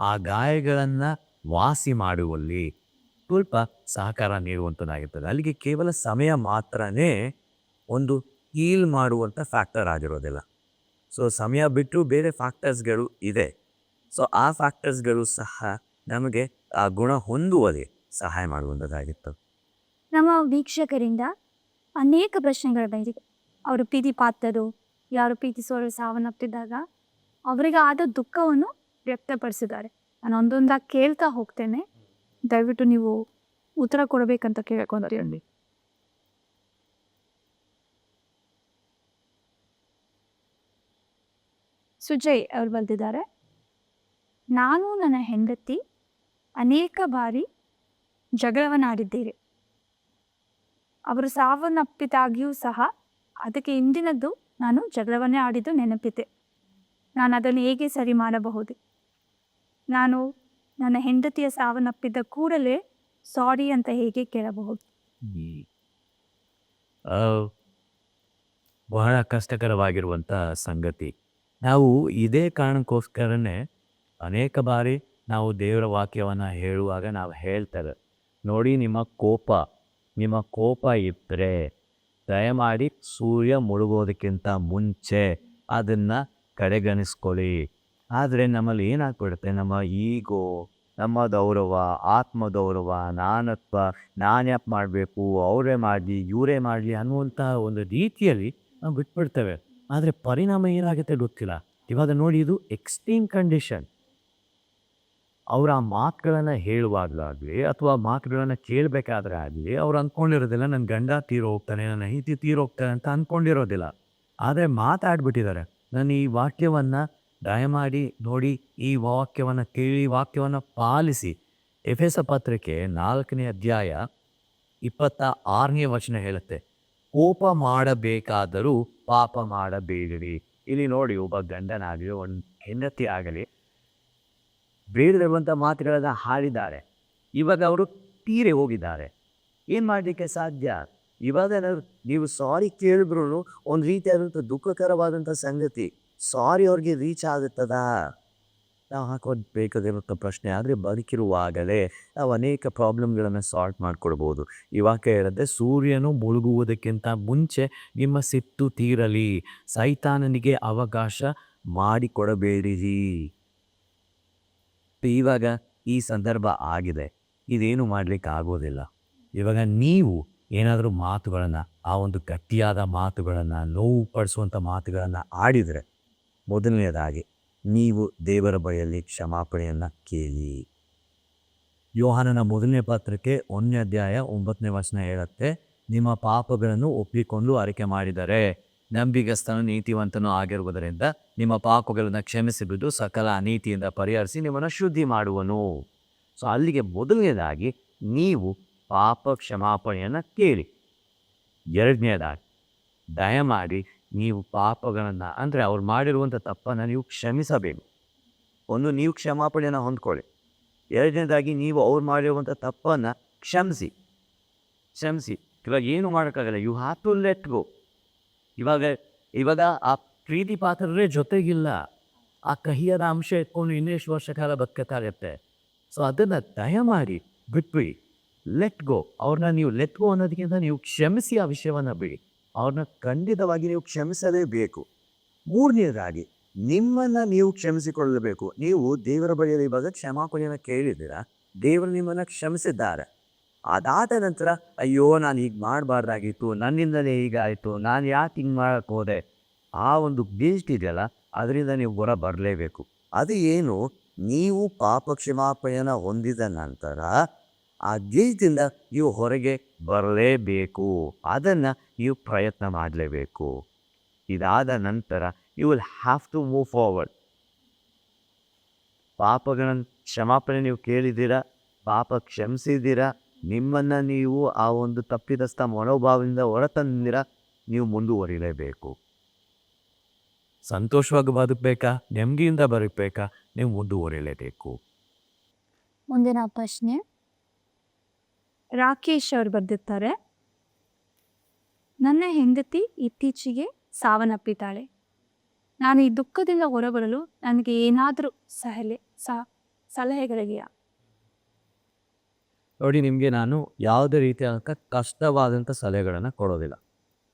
ಆ ಗಾಯಗಳನ್ನು ವಾಸಿ ಮಾಡುವಲ್ಲಿ ಸ್ವಲ್ಪ ಸಹಕಾರ ನೀಡುವಂಥದ್ದಾಗಿರ್ತದೆ ಅಲ್ಲಿಗೆ ಕೇವಲ ಸಮಯ ಮಾತ್ರನೇ ಒಂದು ಹೀಲ್ ಮಾಡುವಂಥ ಫ್ಯಾಕ್ಟರ್ ಆಗಿರೋದಿಲ್ಲ. ಸೊ ಸಮಯ ಬಿಟ್ಟು ಬೇರೆ ಫ್ಯಾಕ್ಟರ್ಸ್ಗಳು ಇದೆ. ಸೊ ಆ ಫ್ಯಾಕ್ಟರ್ಸ್ಗಳು ಸಹ ನಮಗೆ ಆ ಗುಣ ಹೊಂದುವಲ್ಲಿ ಸಹಾಯ ಮಾಡುವಂಥದ್ದಾಗಿತ್ತು ನಮ್ಮ ವೀಕ್ಷಕರಿಂದ ಅನೇಕ ಪ್ರಶ್ನೆಗಳು ಬಂದಿದೆ ಅವರು ಪ್ರೀತಿ ಪಾತ್ರರು ಯಾರು ಪ್ರೀತಿಸುವರು ಸಾವನ್ನಪ್ಪಿದಾಗ ಅವರಿಗೆ ಆದ ದುಃಖವನ್ನು ವ್ಯಕ್ತಪಡಿಸಿದ್ದಾರೆ. ನಾನು ಒಂದೊಂದಾಗಿ ಕೇಳ್ತಾ ಹೋಗ್ತೇನೆ. ದಯವಿಟ್ಟು ನೀವು ಉತ್ತರ ಕೊಡಬೇಕಂತ ಕೇಳ್ಕೊಂತೀನಿ ಸುಜಯ್ ಅವ್ರು ಬಂದಿದ್ದಾರೆ. ನಾನು ನನ್ನ ಹೆಂಡತಿ ಅನೇಕ ಬಾರಿ ಜಗಳವನ್ನಾಡಿದ್ದೀರಿ ಅವರು ಸಾವನ್ನಪ್ಪಿದಾಗಿಯೂ ಸಹ ಅದಕ್ಕೆ ಇಂದಿನದ್ದು ನಾನು ಜಗಳವನ್ನೇ ಆಡಿದ್ದು ನೆನಪಿದೆ. ನಾನು ಅದನ್ನು ಹೇಗೆ ಸರಿ ಮಾಡಬಹುದು? ನಾನು ನನ್ನ ಹೆಂಡತಿಯ ಸಾವನ್ನಪ್ಪಿದ್ದ ಕೂಡಲೇ ಸಾರಿ ಅಂತ ಹೇಗೆ ಕೇಳಬಹುದು? ಬಹಳ ಕಷ್ಟಕರವಾಗಿರುವಂಥ ಸಂಗತಿ. ನಾವು ಇದೇ ಕಾರಣಕ್ಕೋಸ್ಕರನೇ ಅನೇಕ ಬಾರಿ ನಾವು ದೇವರ ವಾಕ್ಯವನ್ನು ಹೇಳುವಾಗ ನಾವು ಹೇಳ್ತಾರೆ ನೋಡಿ ನಿಮ್ಮ ಕೋಪ ನಿಮ್ಮ ಕೋಪ ಇದ್ದರೆ ದಯಮಾಡಿ ಸೂರ್ಯ ಮುಳುಗೋದಕ್ಕಿಂತ ಮುಂಚೆ ಅದನ್ನು ಕಡೆಗಣಿಸ್ಕೊಳ್ಳಿ. ಆದರೆ ನಮ್ಮಲ್ಲಿ ಏನಾಗ್ಬಿಡುತ್ತೆ? ನಮ್ಮ ಈಗೋ, ನಮ್ಮ ದೌರವ ಆತ್ಮ ಗೌರವ ನಾನತ್ವ ನಾನ್ಯಾಪ್ ಮಾಡಬೇಕು, ಅವರೇ ಮಾಡಲಿ, ಇವರೇ ಮಾಡಲಿ ಅನ್ನುವಂಥ ಒಂದು ರೀತಿಯಲ್ಲಿ ನಾವು ಬಿಟ್ಬಿಡ್ತೇವೆ. ಆದರೆ ಪರಿಣಾಮ ಏನಾಗುತ್ತೆ ಗೊತ್ತಿಲ್ಲ. ಇವಾಗ ನೋಡಿ, ಇದು ಎಕ್ಸ್ಟ್ರೀಮ್ ಕಂಡೀಷನ್ ಅವ್ರು ಆ ಮಾತುಗಳನ್ನು ಹೇಳುವಾಗಲಾಗಲಿ ಅಥವಾ ಮಾತುಗಳನ್ನು ಕೇಳಬೇಕಾದ್ರೆ ಆಗಲಿ, ಅವ್ರು ಅಂದ್ಕೊಂಡಿರೋದಿಲ್ಲ ನನ್ನ ಗಂಡ ತೀರೋಗ್ತಾನೆ, ನನ್ನ ಹೆಂಡತಿ ತೀರೋಗ್ತಾನೆ ಅಂತ ಅಂದ್ಕೊಂಡಿರೋದಿಲ್ಲ ಆದರೆ ಮಾತಾಡ್ಬಿಟ್ಟಿದ್ದಾರೆ. ನಾನು ಈ ವಾಕ್ಯವನ್ನು ದಯಮಾಡಿ ನೋಡಿ, ಈ ವಾಕ್ಯವನ್ನು ಕೇಳಿ ವಾಕ್ಯವನ್ನು ಪಾಲಿಸಿ. ಎಫೆಸ ಪತ್ರಿಕೆ ನಾಲ್ಕನೇ ಅಧ್ಯಾಯ ಇಪ್ಪತ್ತ ಆರನೇ ವಚನ ಹೇಳುತ್ತೆ, ಕೋಪ ಮಾಡಬೇಕಾದರೂ ಪಾಪ ಮಾಡಬೇಡಿರಿ. ಇಲ್ಲಿ ನೋಡಿ, ಒಬ್ಬ ಗಂಡನಾಗಲಿ ಒಂದು ಹೆಂಡತಿ ಆಗಲಿ ಬೇಡದಿರುವಂಥ ಮಾತುಗಳನ್ನು ಹಾಡಿದ್ದಾರೆ. ಇವಾಗ ಅವರು ತೀರೆ ಹೋಗಿದ್ದಾರೆ. ಏನು ಮಾಡಲಿಕ್ಕೆ ಸಾಧ್ಯ? ಇವಾಗ ನಾವು- ಸಾರಿ ಕೇಳಿದ್ರು ಒಂದು ರೀತಿಯಾದಂಥ ದುಃಖಕರವಾದಂಥ ಸಂಗತಿ. ಸಾರಿ ಅವ್ರಿಗೆ ರೀಚ್ ಆಗುತ್ತದಾ? ನಾವು ಹಾಕೋದು ಬೇಕಾಗಿರುವಂಥ ಪ್ರಶ್ನೆ ಆದರೆ ಬದುಕಿರುವಾಗಲೇ ನಾವು ಅನೇಕ ಪ್ರಾಬ್ಲಮ್ಗಳನ್ನು ಸಾಲ್ವ್ ಮಾಡಿಕೊಡ್ಬೋದು. ಇವಾಗ ಇರುತ್ತೆ ಸೂರ್ಯನು ಮುಳುಗುವುದಕ್ಕಿಂತ ಮುಂಚೆ ನಿಮ್ಮ ಸಿಟ್ಟು ತೀರಲಿ. ಸೈತಾನನಿಗೆ ಅವಕಾಶ ಮಾಡಿಕೊಡಬೇಡಿರಿ. ಇವಾಗ ಈ ಸಂದರ್ಭ ಆಗಿದೆ. ಇದೇನು ಮಾಡಲಿಕ್ಕೆ ಆಗೋದಿಲ್ಲ. ಇವಾಗ ನೀವು ಏನಾದರೂ ಮಾತುಗಳನ್ನು, ಆ ಒಂದು ಗಟ್ಟಿಯಾದ ಮಾತುಗಳನ್ನು, ನೋವು ಪಡಿಸುವಂಥ ಮಾತುಗಳನ್ನು ಆಡಿದರೆ ಮೊದಲನೆಯದಾಗಿ ನೀವು ದೇವರ ಬಳಿಯಲ್ಲಿ ಕ್ಷಮಾಪಣೆಯನ್ನು ಕೇಳಿ. ಯೋಹಾನನ ಮೊದಲನೇ ಪತ್ರಕ್ಕೆ ಒಂದನೇ ಅಧ್ಯಾಯ ಒಂಬತ್ತನೇ ವಚನ ಹೇಳುತ್ತೆ, ನಿಮ್ಮ ಪಾಪಗಳನ್ನು ಒಪ್ಪಿಕೊಂಡು ಆರೈಕೆ ಮಾಡಿದರೆ. ನಂಬಿಗಸ್ತನು ನೀತಿವಂತನೂ ಆಗಿರುವುದರಿಂದ ನಿಮ್ಮ ಪಾಪಗಳನ್ನು ಕ್ಷಮಿಸಿಬಿಟ್ಟು ಸಕಲ ಅನೀತಿಯಿಂದ ಪರಿಹರಿಸಿ ನಿಮ್ಮನ್ನು ಶುದ್ಧಿ ಮಾಡುವನು. ಸೊ ಅಲ್ಲಿಗೆ ಮೊದಲನೇದಾಗಿ ನೀವು ಪಾಪ ಕ್ಷಮಾಪಣೆಯನ್ನು ಕೇಳಿ. ಎರಡನೇದಾಗಿ, ದಯಮಾಡಿ ನೀವು ಪಾಪಗಳನ್ನು, ಅಂದರೆ ಅವ್ರು ಮಾಡಿರುವಂಥ ತಪ್ಪನ್ನು ನೀವು ಕ್ಷಮಿಸಬೇಕು. ಒಂದು, ನೀವು ಕ್ಷಮಾಪಣೆಯನ್ನು ಹೊಂದ್ಕೊಳ್ಳಿ. ಎರಡನೇದಾಗಿ, ನೀವು ಅವ್ರು ಮಾಡಿರುವಂಥ ತಪ್ಪನ್ನು ಕ್ಷಮಿಸಿ. ಕ್ಷಮಿಸಿ. ಇವಾಗ ಏನು ಮಾಡೋಕ್ಕಾಗಲ್ಲ? You have to let go ಇವಾಗ ಇವಾಗ ಆ ಪ್ರೀತಿ ಪಾತ್ರರೇ ಜೊತೆಗಿಲ್ಲ. ಆ ಕಹಿಯಾದ ಅಂಶ ಎತ್ಕೊಂಡು ಇನ್ನೆಷ್ಟು ವರ್ಷ ಕಾಲ ಬದುಕಕ್ಕಾಗತ್ತೆ. ಸೊ ಅದನ್ನು ದಯಮಾಡಿ, ಬಿಟ್ಬಿಡಿ. ಲೆಟ್ ಗೋ ಅವ್ರನ್ನ ನೀವು ಲೆಟ್ ಗೋ ಅನ್ನೋದಕ್ಕಿಂತ ನೀವು ಕ್ಷಮಿಸಿ ಆ ವಿಷಯವನ್ನು ಬಿಡಿ. ಅವ್ರನ್ನ ಖಂಡಿತವಾಗಿ ನೀವು ಕ್ಷಮಿಸಲೇಬೇಕು. ಮೂರನೇದಾಗಿ, ನಿಮ್ಮನ್ನು ನೀವು ಕ್ಷಮಿಸಿಕೊಳ್ಳಬೇಕು. ನೀವು ದೇವರ ಬಳಿಯಲ್ಲಿ ಇವಾಗ ಕ್ಷಮಾಪಣೆಯನ್ನು ಕೇಳಿದ್ದೀರಾ? ದೇವರು ನಿಮ್ಮನ್ನು ಕ್ಷಮಿಸಿದ್ದಾರೆ. ಅದಾದ ನಂತರ, ಅಯ್ಯೋ, ನಾನು ಹೀಗೆ ಮಾಡಬಾರ್ದಾಗಿತ್ತು, ನನ್ನಿಂದಲೇ ಹೀಗಾಯಿತು, ನಾನು ಯಾಕೆ ಹಿಂಗೆ ಮಾಡೋಕ್ಕೆ ಹೋದೆ? ಆ ಒಂದು ಗಿಲ್ಟ್ ಇದೆಯಲ್ಲ, ಅದರಿಂದ ನೀವು ಹೊರ ಬರಲೇಬೇಕು. ಅದು ಏನು, ನೀವು ಪಾಪ ಕ್ಷಮಾಪಣೆಯನ್ನು ಹೊಂದಿದ ನಂತರ, ಆ ಗಿಲ್ಟಿಂದ ನೀವು ಹೊರಗೆ ಬರಲೇಬೇಕು. ಅದನ್ನು ನೀವು ಪ್ರಯತ್ನ ಮಾಡಲೇಬೇಕು. ಇದಾದ ನಂತರ you will have to move forward ಪಾಪಗಳನ್ನು ಕ್ಷಮಾಪಣೆ ನೀವು ಕೇಳಿದ್ದೀರಾ? ಪಾಪ ಕ್ಷಮಿಸಿದ್ದೀರಾ? ನಿಮ್ಮನ್ನು ನೀವು ಆ ಒಂದು ತಪ್ಪಿದಸ್ಥ ಮನೋಭಾವದಿಂದ ಹೊರತಂದಿರ ನೀವು ಮುಂದುವರಿಲೇಬೇಕು ಸಂತೋಷವಾಗಿ ಬದುಕಬೇಕಾ? ನೆಮ್ಮದಿಯಿಂದ ಬದುಕಬೇಕಾ? ನೀವು ಮುಂದುವರಿಲೇಬೇಕು ಮುಂದಿನ ಪ್ರಶ್ನೆ. ರಾಕೇಶ್ ಅವರು ಬರೆದಿರ್ತಾರೆ. ನನ್ನ ಹೆಂಡತಿ ಇತ್ತೀಚೆಗೆ ಸಾವನ್ನಪ್ಪಿದ್ದಾಳೆ. ನಾನು ಈ ದುಃಖದಿಂದ ಹೊರಬರಲು ನನಗೆ ಏನಾದರೂ ಸಹಲೆ ಸಹ ಸಲಹೆಗಳಿದೆಯಾ ನೋಡಿ ನಿಮಗೆ ನಾನು ಯಾವುದೇ ರೀತಿಯಾದಂಥ ಕಷ್ಟವಾದಂಥ ಸಲಹೆಗಳನ್ನು ಕೊಡೋದಿಲ್ಲ.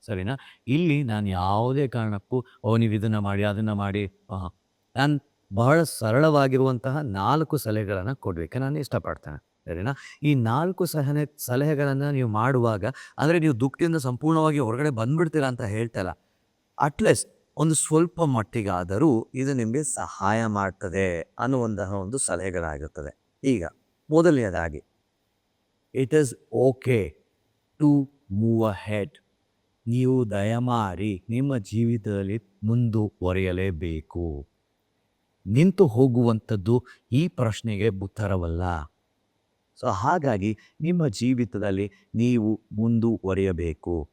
ಸರಿನಾ? ಇಲ್ಲಿ ನಾನು ಯಾವುದೇ ಕಾರಣಕ್ಕೂ, ಓ, ನೀವು ಇದನ್ನು ಮಾಡಿ, ಅದನ್ನು ಮಾಡಿ ನಾನು ಬಹಳ ಸರಳವಾಗಿರುವಂತಹ ನಾಲ್ಕು ಸಲಹೆಗಳನ್ನು ಕೊಡಲಿಕ್ಕೆ ನಾನು ಇಷ್ಟಪಡ್ತೇನೆ. ಸರಿನಾ? ಈ ನಾಲ್ಕು ಸಹನೆ, ಸಲಹೆಗಳನ್ನು ನೀವು ಮಾಡುವಾಗ, ಅಂದರೆ ನೀವು ದುಃಖದಿಂದ ಸಂಪೂರ್ಣವಾಗಿ ಹೊರಗಡೆ ಬಂದ್ಬಿಡ್ತೀರಾ ಅಂತ ಹೇಳ್ತಲ್ಲ ಅಟ್ಲೀಸ್ಟ್ ಒಂದು ಸ್ವಲ್ಪ ಮಟ್ಟಿಗಾದರೂ ಇದು ನಿಮಗೆ ಸಹಾಯ ಮಾಡ್ತದೆ ಅನ್ನುವಂತಹ ಒಂದು ಸಲಹೆಗಳಾಗಿರ್ತದೆ. ಈಗ ಮೊದಲನೇದಾಗಿ it is okay to move ahead ನೀವು ದಯಮಾರಿ ನಿಮ್ಮ ಜೀವಿತದಲ್ಲಿ ಮುಂದುವರಿಯಲೇಬೇಕು ನಿಂತು ಹೋಗುವಂಥದ್ದು ಈ ಪ್ರಶ್ನೆಗೆ ಉತ್ತರವಲ್ಲ. ಸೊ ಹಾಗಾಗಿ ನಿಮ್ಮ ಜೀವಿತದಲ್ಲಿ ನೀವು ಮುಂದುವರಿಯಬೇಕು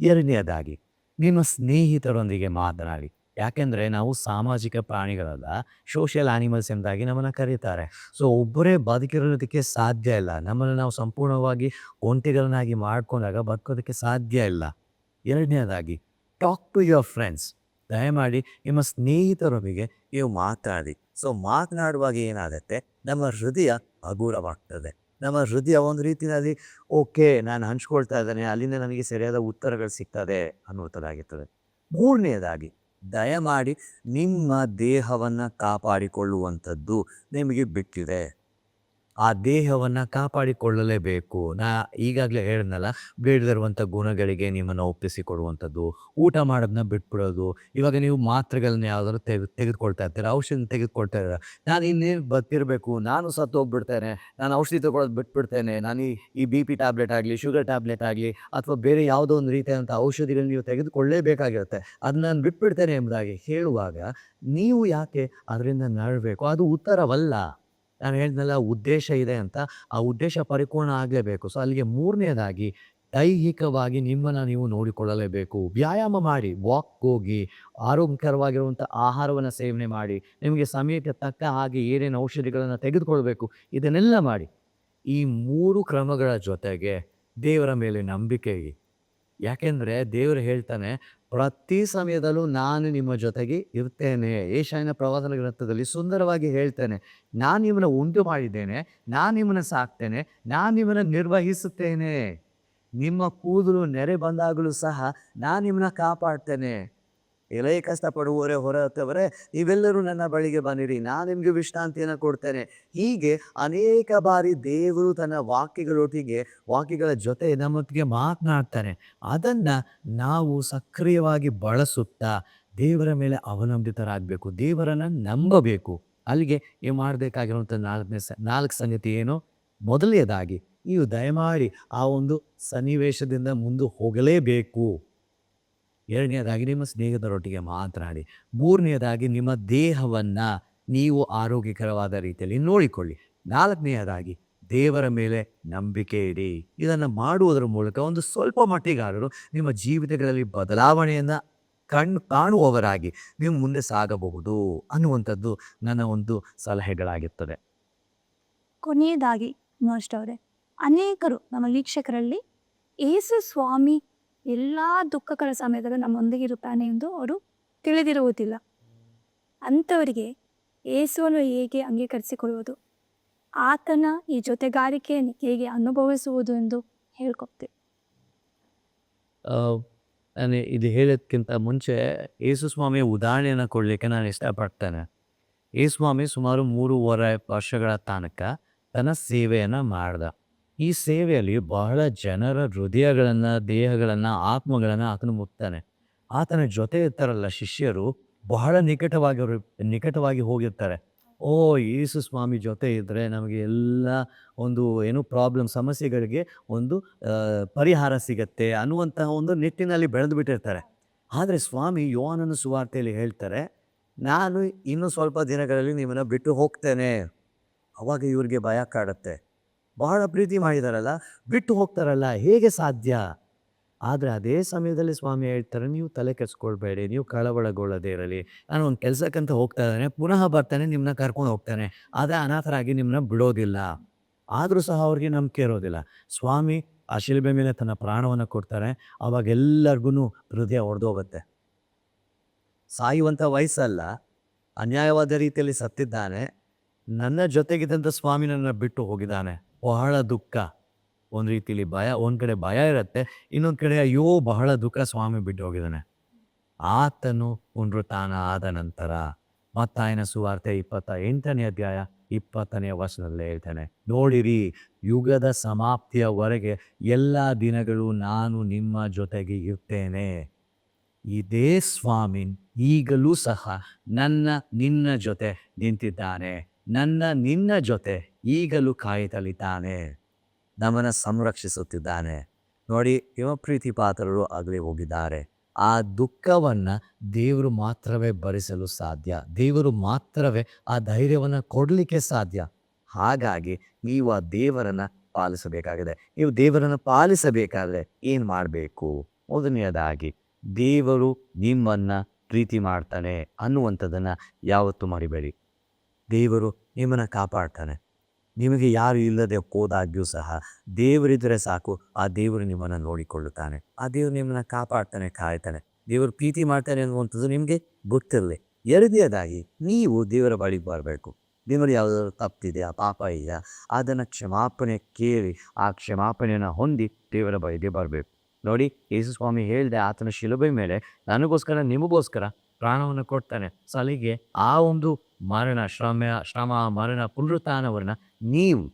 ಎರಡನೇದಾಗಿ, ನಿಮ್ಮ ಸ್ನೇಹಿತರೊಂದಿಗೆ ಮಾತನಾಡಿ. ಯಾಕೆಂದರೆ ನಾವು ಸಾಮಾಜಿಕ ಪ್ರಾಣಿಗಳಲ್ಲ ಸೋಷಿಯಲ್ ಆನಿಮಲ್ಸ್ ಎಂದಾಗಿ ನಮ್ಮನ್ನು ಕರೀತಾರೆ. ಸೊ ಒಬ್ಬರೇ ಬದುಕಿರೋದಕ್ಕೆ ಸಾಧ್ಯ ಇಲ್ಲ. ನಮ್ಮನ್ನು ನಾವು ಸಂಪೂರ್ಣವಾಗಿ ಒಂಟಿಗಳನ್ನಾಗಿ ಮಾಡಿಕೊಂಡಾಗ ಬದುಕೋದಕ್ಕೆ ಸಾಧ್ಯ ಇಲ್ಲ. ಎರಡನೇದಾಗಿ ಟಾಕ್ ಟು ಯುವರ್ ಫ್ರೆಂಡ್ಸ್ ದಯಮಾಡಿ ನಿಮ್ಮ ಸ್ನೇಹಿತರೊಂದಿಗೆ ನೀವು ಮಾತಾಡಿ. ಸೊ ಮಾತನಾಡುವಾಗ ಏನಾಗುತ್ತೆ? ನಮ್ಮ ಹೃದಯ ಹಗುರವಾಗ್ತದೆ. ನಮ್ಮ ಹೃದಯ ಒಂದು ರೀತಿಯಲ್ಲಿ, ಓಕೆ, ನಾನು ಹಂಚ್ಕೊಳ್ತಾ ಇದ್ದೇನೆ. ಅಲ್ಲಿಂದ ನನಗೆ ಸರಿಯಾದ ಉತ್ತರಗಳು ಸಿಗ್ತದೆ ಅನ್ನುವಂಥದ್ದಾಗಿರ್ತದೆ. ಮೂರನೇದಾಗಿ ದಯಮಾಡಿ ನಿಮ್ಮ ದೇಹವನ್ನು ಕಾಪಾಡಿಕೊಳ್ಳುವಂಥದ್ದು ನಿಮಗೆ ಬಿಟ್ಟಿದೆ. ಆ ದೇಹವನ್ನು ಕಾಪಾಡಿಕೊಳ್ಳಲೇಬೇಕು. ನಾ ಈಗಾಗಲೇ ಹೇಳಿದ್ನಲ್ಲ ಬೇಡದಿರುವಂಥ ಗುಣಗಳಿಗೆ ನಿಮ್ಮನ್ನು ಒಪ್ಪಿಸಿಕೊಡುವಂಥದ್ದು, ಊಟ ಮಾಡೋದನ್ನ ಬಿಟ್ಬಿಡೋದು, ಇವಾಗ ನೀವು ಮಾತ್ರೆಗಳನ್ನ ಯಾವ್ದಾದ್ರು ತೆಗೆ ತೆಗೆದುಕೊಳ್ತಾ ಇರ್ತೀರ ಔಷಧಿ ತೆಗೆದುಕೊಳ್ತಾ ಇರ ನಾನು ಇನ್ನೇನು ಬದುಕಿರಬೇಕು ನಾನು ಸತ್ತು ಹೋಗ್ಬಿಡ್ತೇನೆ, ನಾನು ಔಷಧಿ ತಗೊಳ್ಳೋದು ಬಿಟ್ಬಿಡ್ತೇನೆ, ನಾನು ಈ ಬಿ ಪಿ ಟ್ಯಾಬ್ಲೆಟ್ ಆಗಲಿ, ಶುಗರ್ ಟ್ಯಾಬ್ಲೆಟ್ ಆಗಲಿ, ಅಥವಾ ಬೇರೆ ಯಾವುದೋ ಒಂದು ರೀತಿಯಾದಂಥ ಔಷಧಿಗಳನ್ನ ನೀವು ತೆಗೆದುಕೊಳ್ಳೇಬೇಕಾಗಿರುತ್ತೆ. ಅದನ್ನ ನಾನು ಬಿಟ್ಬಿಡ್ತೇನೆ ಎಂಬುದಾಗಿ ಹೇಳುವಾಗ, ನೀವು ಯಾಕೆ ಅದರಿಂದ ನರಳಬೇಕು ಅದು ಉತ್ತರವಲ್ಲ. ನಾನು ಹೇಳಿದ್ನಲ್ಲ ಉದ್ದೇಶ ಇದೆ ಅಂತ, ಆ ಉದ್ದೇಶ ಪರಿಪೂರ್ಣ ಆಗಲೇಬೇಕು. ಸೊ, ಅಲ್ಲಿಗೆ ಮೂರನೇದಾಗಿ ದೈಹಿಕವಾಗಿ ನಿಮ್ಮನ್ನು ನೀವು ನೋಡಿಕೊಳ್ಳಲೇಬೇಕು. ವ್ಯಾಯಾಮ ಮಾಡಿ ವಾಕ್ ಹೋಗಿ, ಆರೋಗ್ಯಕರವಾಗಿರುವಂಥ ಆಹಾರವನ್ನು ಸೇವನೆ ಮಾಡಿ, ನಿಮಗೆ ಸಮಯಕ್ಕೆ ತಕ್ಕ ಹಾಗೆ ಏನೇನು ಔಷಧಿಗಳನ್ನು ತೆಗೆದುಕೊಳ್ಬೇಕು, ಇದನ್ನೆಲ್ಲ ಮಾಡಿ. ಈ ಮೂರು ಕ್ರಮಗಳ ಜೊತೆಗೆ ದೇವರ ಮೇಲೆ ನಂಬಿಕೆ. ಯಾಕೆಂದರೆ ದೇವರು ಹೇಳ್ತಾನೆ ಪ್ರತಿ ಸಮಯದಲ್ಲೂ ನಾನು ನಿಮ್ಮ ಜೊತೆಗೆ ಇರ್ತೇನೆ. ಏಷಾಯನ ಪ್ರವಾದನ ಗ್ರಂಥದಲ್ಲಿ ಸುಂದರವಾಗಿ ಹೇಳ್ತೇನೆ. ನಾನು ನಿಮ್ಮನ್ನು ಉಂಟು ಮಾಡಿದ್ದೇನೆ. ನಾನು ನಿಮ್ಮನ್ನು ಸಾಕ್ತೇನೆ. ನಾನು ನಿಮ್ಮನ್ನು ನಿರ್ವಹಿಸುತ್ತೇನೆ. ನಿಮ್ಮ ಕೂದಲು ನೆರೆ ಬಂದಾಗಲೂ ಸಹ ನಾನು ನಿಮ್ಮನ್ನ ಕಾಪಾಡ್ತೇನೆ. ಎಲೇ ಕಷ್ಟಪಡುವವರೇ ಹೊರತವರೇ, ನೀವೆಲ್ಲರೂ ನನ್ನ ಬಳಿಗೆ ಬನ್ನಿರಿ, ನಾನು ನಿಮಗೆ ವಿಶ್ರಾಂತಿಯನ್ನು ಕೊಡ್ತೇನೆ. ಹೀಗೆ ಅನೇಕ ಬಾರಿ ದೇವರು ತನ್ನ ವಾಕ್ಯಗಳೊಟ್ಟಿಗೆ, ವಾಕ್ಯಗಳ ಜೊತೆ ನಮ್ಮೊಟ್ಟಿಗೆ ಮಾತನಾಡ್ತಾನೆ. ಅದನ್ನು ನಾವು ಸಕ್ರಿಯವಾಗಿ ಬಳಸುತ್ತಾ ದೇವರ ಮೇಲೆ ಅವಲಂಬಿತರಾಗಬೇಕು, ದೇವರನ್ನು ನಂಬಬೇಕು. ಅಲ್ಲಿಗೆ ಏನು ಮಾಡಬೇಕಾಗಿರುವಂಥ ನಾಲ್ಕನೇ ಸ, ನಾಲ್ಕು ಸಂಗತಿ ಏನು? ಮೊದಲನೇದಾಗಿ, ನೀವು ದಯಮಾಡಿ ಆ ಒಂದು ಸನ್ನಿವೇಶದಿಂದ ಮುಂದೆ ಹೋಗಲೇಬೇಕು. ಎರಡನೇದಾಗಿ ನಿಮ್ಮ ಸ್ನೇಹಿತರೊಟ್ಟಿಗೆ ಮಾತನಾಡಿ. ಮೂರನೆಯದಾಗಿ ನಿಮ್ಮ ದೇಹವನ್ನು ನೀವು ಆರೋಗ್ಯಕರವಾದ ರೀತಿಯಲ್ಲಿ ನೋಡಿಕೊಳ್ಳಿ. ನಾಲ್ಕನೆಯದಾಗಿ ದೇವರ ಮೇಲೆ ನಂಬಿಕೆ ಇಡಿ. ಇದನ್ನು ಮಾಡುವುದರ ಮೂಲಕ ಒಂದು ಸ್ವಲ್ಪ ಮಟ್ಟಿಗಾರರು ನಿಮ್ಮ ಜೀವಿತಗಳಲ್ಲಿ ಬದಲಾವಣೆಯನ್ನು ಕಣ್ಣು ಕಾಣುವವರಾಗಿ ನೀವು ಮುಂದೆ ಸಾಗಬಹುದು ಅನ್ನುವಂಥದ್ದು ನನ್ನ ಒಂದು ಸಲಹೆಗಳಾಗಿರ್ತದೆ. ಕೊನೆಯದಾಗಿ ಅವರೇ ಅನೇಕರು ನಮ್ಮ ವೀಕ್ಷಕರಲ್ಲಿ ಏಸು ಸ್ವಾಮಿ ಎಲ್ಲ ದುಃಖಗಳ ಸಮಯದಲ್ಲೂ ನಮ್ಮೊಂದಿಗೆ ಇರುತ್ತಾನೆ ಎಂದು ಅವರು ತಿಳಿದಿರುವುದಿಲ್ಲ. ಅಂಥವರಿಗೆ ಏಸುವನ್ನು ಹೇಗೆ ಅಂಗೀಕರಿಸಿಕೊಳ್ಳುವುದು? ಆತನ ಈ ಜೊತೆಗಾರಿಕೆಯನ್ನು ಹೇಗೆ ಅನುಭವಿಸುವುದು ಎಂದು ಹೇಳ್ಕೊಡ್ತೇವೆ. ನಾನು ಇದು ಹೇಳೋದಕ್ಕಿಂತ ಮುಂಚೆ ಯೇಸು ಸ್ವಾಮಿಯ ಉದಾಹರಣೆಯನ್ನು ಕೊಡಲಿಕ್ಕೆ ನಾನು ಇಷ್ಟಪಡ್ತೇನೆ. ಯೇಸು ಸ್ವಾಮಿ ಸುಮಾರು ಮೂರುವರೆ ವರ್ಷಗಳ ತನಕ ತನ್ನ ಸೇವೆಯನ್ನು ಮಾಡ್ದ. ಈ ಸೇವೆಯಲ್ಲಿ ಬಹಳ ಜನರ ಹೃದಯಗಳನ್ನು, ದೇಹಗಳನ್ನು, ಆತ್ಮಗಳನ್ನು ಆತನು ಮುಟ್ತಾನೆ. ಆತನ ಜೊತೆ ಇರ್ತಾರಲ್ಲ ಶಿಷ್ಯರು, ಬಹಳ ನಿಕಟವಾಗಿ ಅವರು ನಿಕಟವಾಗಿ ಹೋಗಿರ್ತಾರೆ. ಓ, ಯೇಸು ಸ್ವಾಮಿ ಜೊತೆ ಇದ್ದರೆ ನಮಗೆ ಎಲ್ಲ ಒಂದು ಏನು ಪ್ರಾಬ್ಲಮ್ ಸಮಸ್ಯೆಗಳಿಗೆ ಒಂದು ಪರಿಹಾರ ಸಿಗತ್ತೆ ಅನ್ನುವಂತಹ ಒಂದು ನಿಟ್ಟಿನಲ್ಲಿ ಬೆಳೆದು ಬಿಟ್ಟಿರ್ತಾರೆ. ಆದರೆ ಸ್ವಾಮಿ ಯೋನನ ಸುವಾರ್ತೆಯಲ್ಲಿ ಹೇಳ್ತಾರೆ, ನಾನು ಇನ್ನು ಸ್ವಲ್ಪ ದಿನಗಳಲ್ಲಿ ನಿಮ್ಮನ್ನು ಬಿಟ್ಟು ಹೋಗ್ತೇನೆ. ಅವಾಗ ಇವ್ರಿಗೆ ಭಯ ಕಾಡುತ್ತೆ. ಬಹಳ ಪ್ರೀತಿ ಮಾಡಿದಾರಲ್ಲ, ಬಿಟ್ಟು ಹೋಗ್ತಾರಲ್ಲ, ಹೇಗೆ ಸಾಧ್ಯ? ಆದರೆ ಅದೇ ಸಮಯದಲ್ಲಿ ಸ್ವಾಮಿ ಹೇಳ್ತಾರೆ, ನೀವು ತಲೆ ಕೆಡಿಸ್ಕೊಳ್ಬೇಡಿ, ನೀವು ಕಳವಳಗೊಳ್ಳದೇ ಇರಲಿ. ನಾನು ಒಂದು ಕೆಲಸಕ್ಕಂತ ಹೋಗ್ತಾ ಇದ್ದಾನೆ, ಪುನಃ ಬರ್ತಾನೆ ನಿಮ್ಮನ್ನ ಕರ್ಕೊಂಡು ಹೋಗ್ತಾನೆ. ಆದರೆ ಅನಾಥರಾಗಿ ನಿಮ್ಮನ್ನ ಬಿಡೋದಿಲ್ಲ. ಆದರೂ ಸಹ ಅವ್ರಿಗೆ ನಂಬಿಕೆ ಇರೋದಿಲ್ಲ. ಸ್ವಾಮಿ ಆ ಶಿಲ್ಬೆ ಮೇಲೆ ತನ್ನ ಪ್ರಾಣವನ್ನು ಕೊಡ್ತಾರೆ, ಅವಾಗ ಎಲ್ಲರಿಗೂ ಹೃದಯ ಒಡೆದೋಗುತ್ತೆ. ಸಾಯುವಂಥ ವಯಸ್ಸಲ್ಲ, ಅನ್ಯಾಯವಾದ ರೀತಿಯಲ್ಲಿ ಸತ್ತಿದ್ದಾನೆ, ನನ್ನ ಜೊತೆಗಿದ್ದಂಥ ಸ್ವಾಮಿ ನನ್ನ ಬಿಟ್ಟು ಹೋಗಿದ್ದಾನೆ. ಬಹಳ ದುಃಖ. ಒಂದು ರೀತಿಲಿ ಭಯ, ಒಂದು ಕಡೆ ಭಯ ಇರುತ್ತೆ, ಇನ್ನೊಂದು ಕಡೆ ಅಯ್ಯೋ ಬಹಳ ದುಃಖ ಸ್ವಾಮಿ ಬಿಟ್ಟು ಹೋಗಿದ್ದಾನೆ. ಆತನು ಪುನರುತ್ಥಾನ ಆದ ನಂತರ ಮತ್ತಾಯನ ಸುವಾರ್ತೆ ಇಪ್ಪತ್ತ ಎಂಟನೇ ಅಧ್ಯಾಯ ಇಪ್ಪತ್ತನೇ ವರ್ಷದಲ್ಲೇ ಹೇಳ್ತಾನೆ. ನೋಡಿರಿ, ಯುಗದ ಸಮಾಪ್ತಿಯವರೆಗೆ ಎಲ್ಲ ದಿನಗಳು ನಾನು ನಿಮ್ಮ ಜೊತೆಗೆ ಇರ್ತೇನೆ. ಇದೇ ಸ್ವಾಮಿ, ಈಗಲೂ ಸಹ ನನ್ನ, ನಿನ್ನ ಜೊತೆ ನಿಂತಿದ್ದಾನೆ. ನನ್ನ, ನಿನ್ನ ಜೊತೆ ಈಗಲೂ ಕಾಯುತ್ತಲಿದ್ದಾನೆ. ನಮ್ಮನ್ನು ಸಂರಕ್ಷಿಸುತ್ತಿದ್ದಾನೆ. ನೋಡಿ ಇವ ಪ್ರೀತಿ ಪಾತ್ರರು ಆಗಲಿ ಹೋಗಿದ್ದಾರೆ. ಆ ದುಃಖವನ್ನು ದೇವರು ಮಾತ್ರವೇ ಭರಿಸಲು ಸಾಧ್ಯ. ದೇವರು ಮಾತ್ರವೇ ಆ ಧೈರ್ಯವನ್ನು ಕೊಡಲಿಕ್ಕೆ ಸಾಧ್ಯ. ಹಾಗಾಗಿ ನೀವು ಆ ದೇವರನ್ನು ಪಾಲಿಸಬೇಕಾಗಿದೆ. ನೀವು ದೇವರನ್ನು ಪಾಲಿಸಬೇಕಾದ್ರೆ ಏನು ಮಾಡಬೇಕು? ಮೊದಲನೆಯದಾಗಿ ದೇವರು ನಿಮ್ಮನ್ನು ಪ್ರೀತಿ ಮಾಡ್ತಾನೆ ಅನ್ನುವಂಥದ್ದನ್ನು ಯಾವತ್ತೂ ಮರಿಬೇಡಿ. ದೇವರು ನಿಮ್ಮನ್ನು ಕಾಪಾಡ್ತಾನೆ. ನಿಮಗೆ ಯಾರು ಇಲ್ಲದೆ ಹೋದಾಗ್ಯೂ ಸಹ ದೇವರಿದ್ದರೆ ಸಾಕು, ಆ ದೇವರು ನಿಮ್ಮನ್ನು ನೋಡಿಕೊಳ್ಳುತ್ತಾನೆ. ಆ ದೇವರು ನಿಮ್ಮನ್ನು ಕಾಪಾಡ್ತಾನೆ, ಕಾಯ್ತಾನೆ. ದೇವರು ಪ್ರೀತಿ ಮಾಡ್ತಾನೆ ಅನ್ನುವಂಥದ್ದು ನಿಮಗೆ ಗೊತ್ತಿರಲಿ. ಎರಡನೇದಾಗಿ, ನೀವು ದೇವರ ಬಳಿಗೆ ಬರಬೇಕು. ದೇವರು ಯಾವುದಾದ್ರು ತಪ್ಪಿದೆಯಾ, ಪಾಪ ಇದೆಯಾ, ಅದನ್ನು ಕ್ಷಮಾಪಣೆ ಕೇಳಿ, ಆ ಕ್ಷಮಾಪಣೆಯನ್ನು ಹೊಂದಿ ದೇವರ ಬಳಿಗೆ ಬರಬೇಕು. ನೋಡಿ ಯೇಸು ಸ್ವಾಮಿ ಹೇಳಿದೆ, ಆತನ ಶಿಲುಬೆ ಮೇಲೆ ನನಗೋಸ್ಕರ, ನಿಮಗೋಸ್ಕರ ಪ್ರಾಣವನ್ನು ಕೊಡ್ತಾನೆ. ಸಲಿಗೆ ಆ ಒಂದು ಮರಣ ಶ್ರಮ ಶ್ರಮ ಮರಣ ಪುನರುತ್ಥಾನವನ್ನು ನೀವು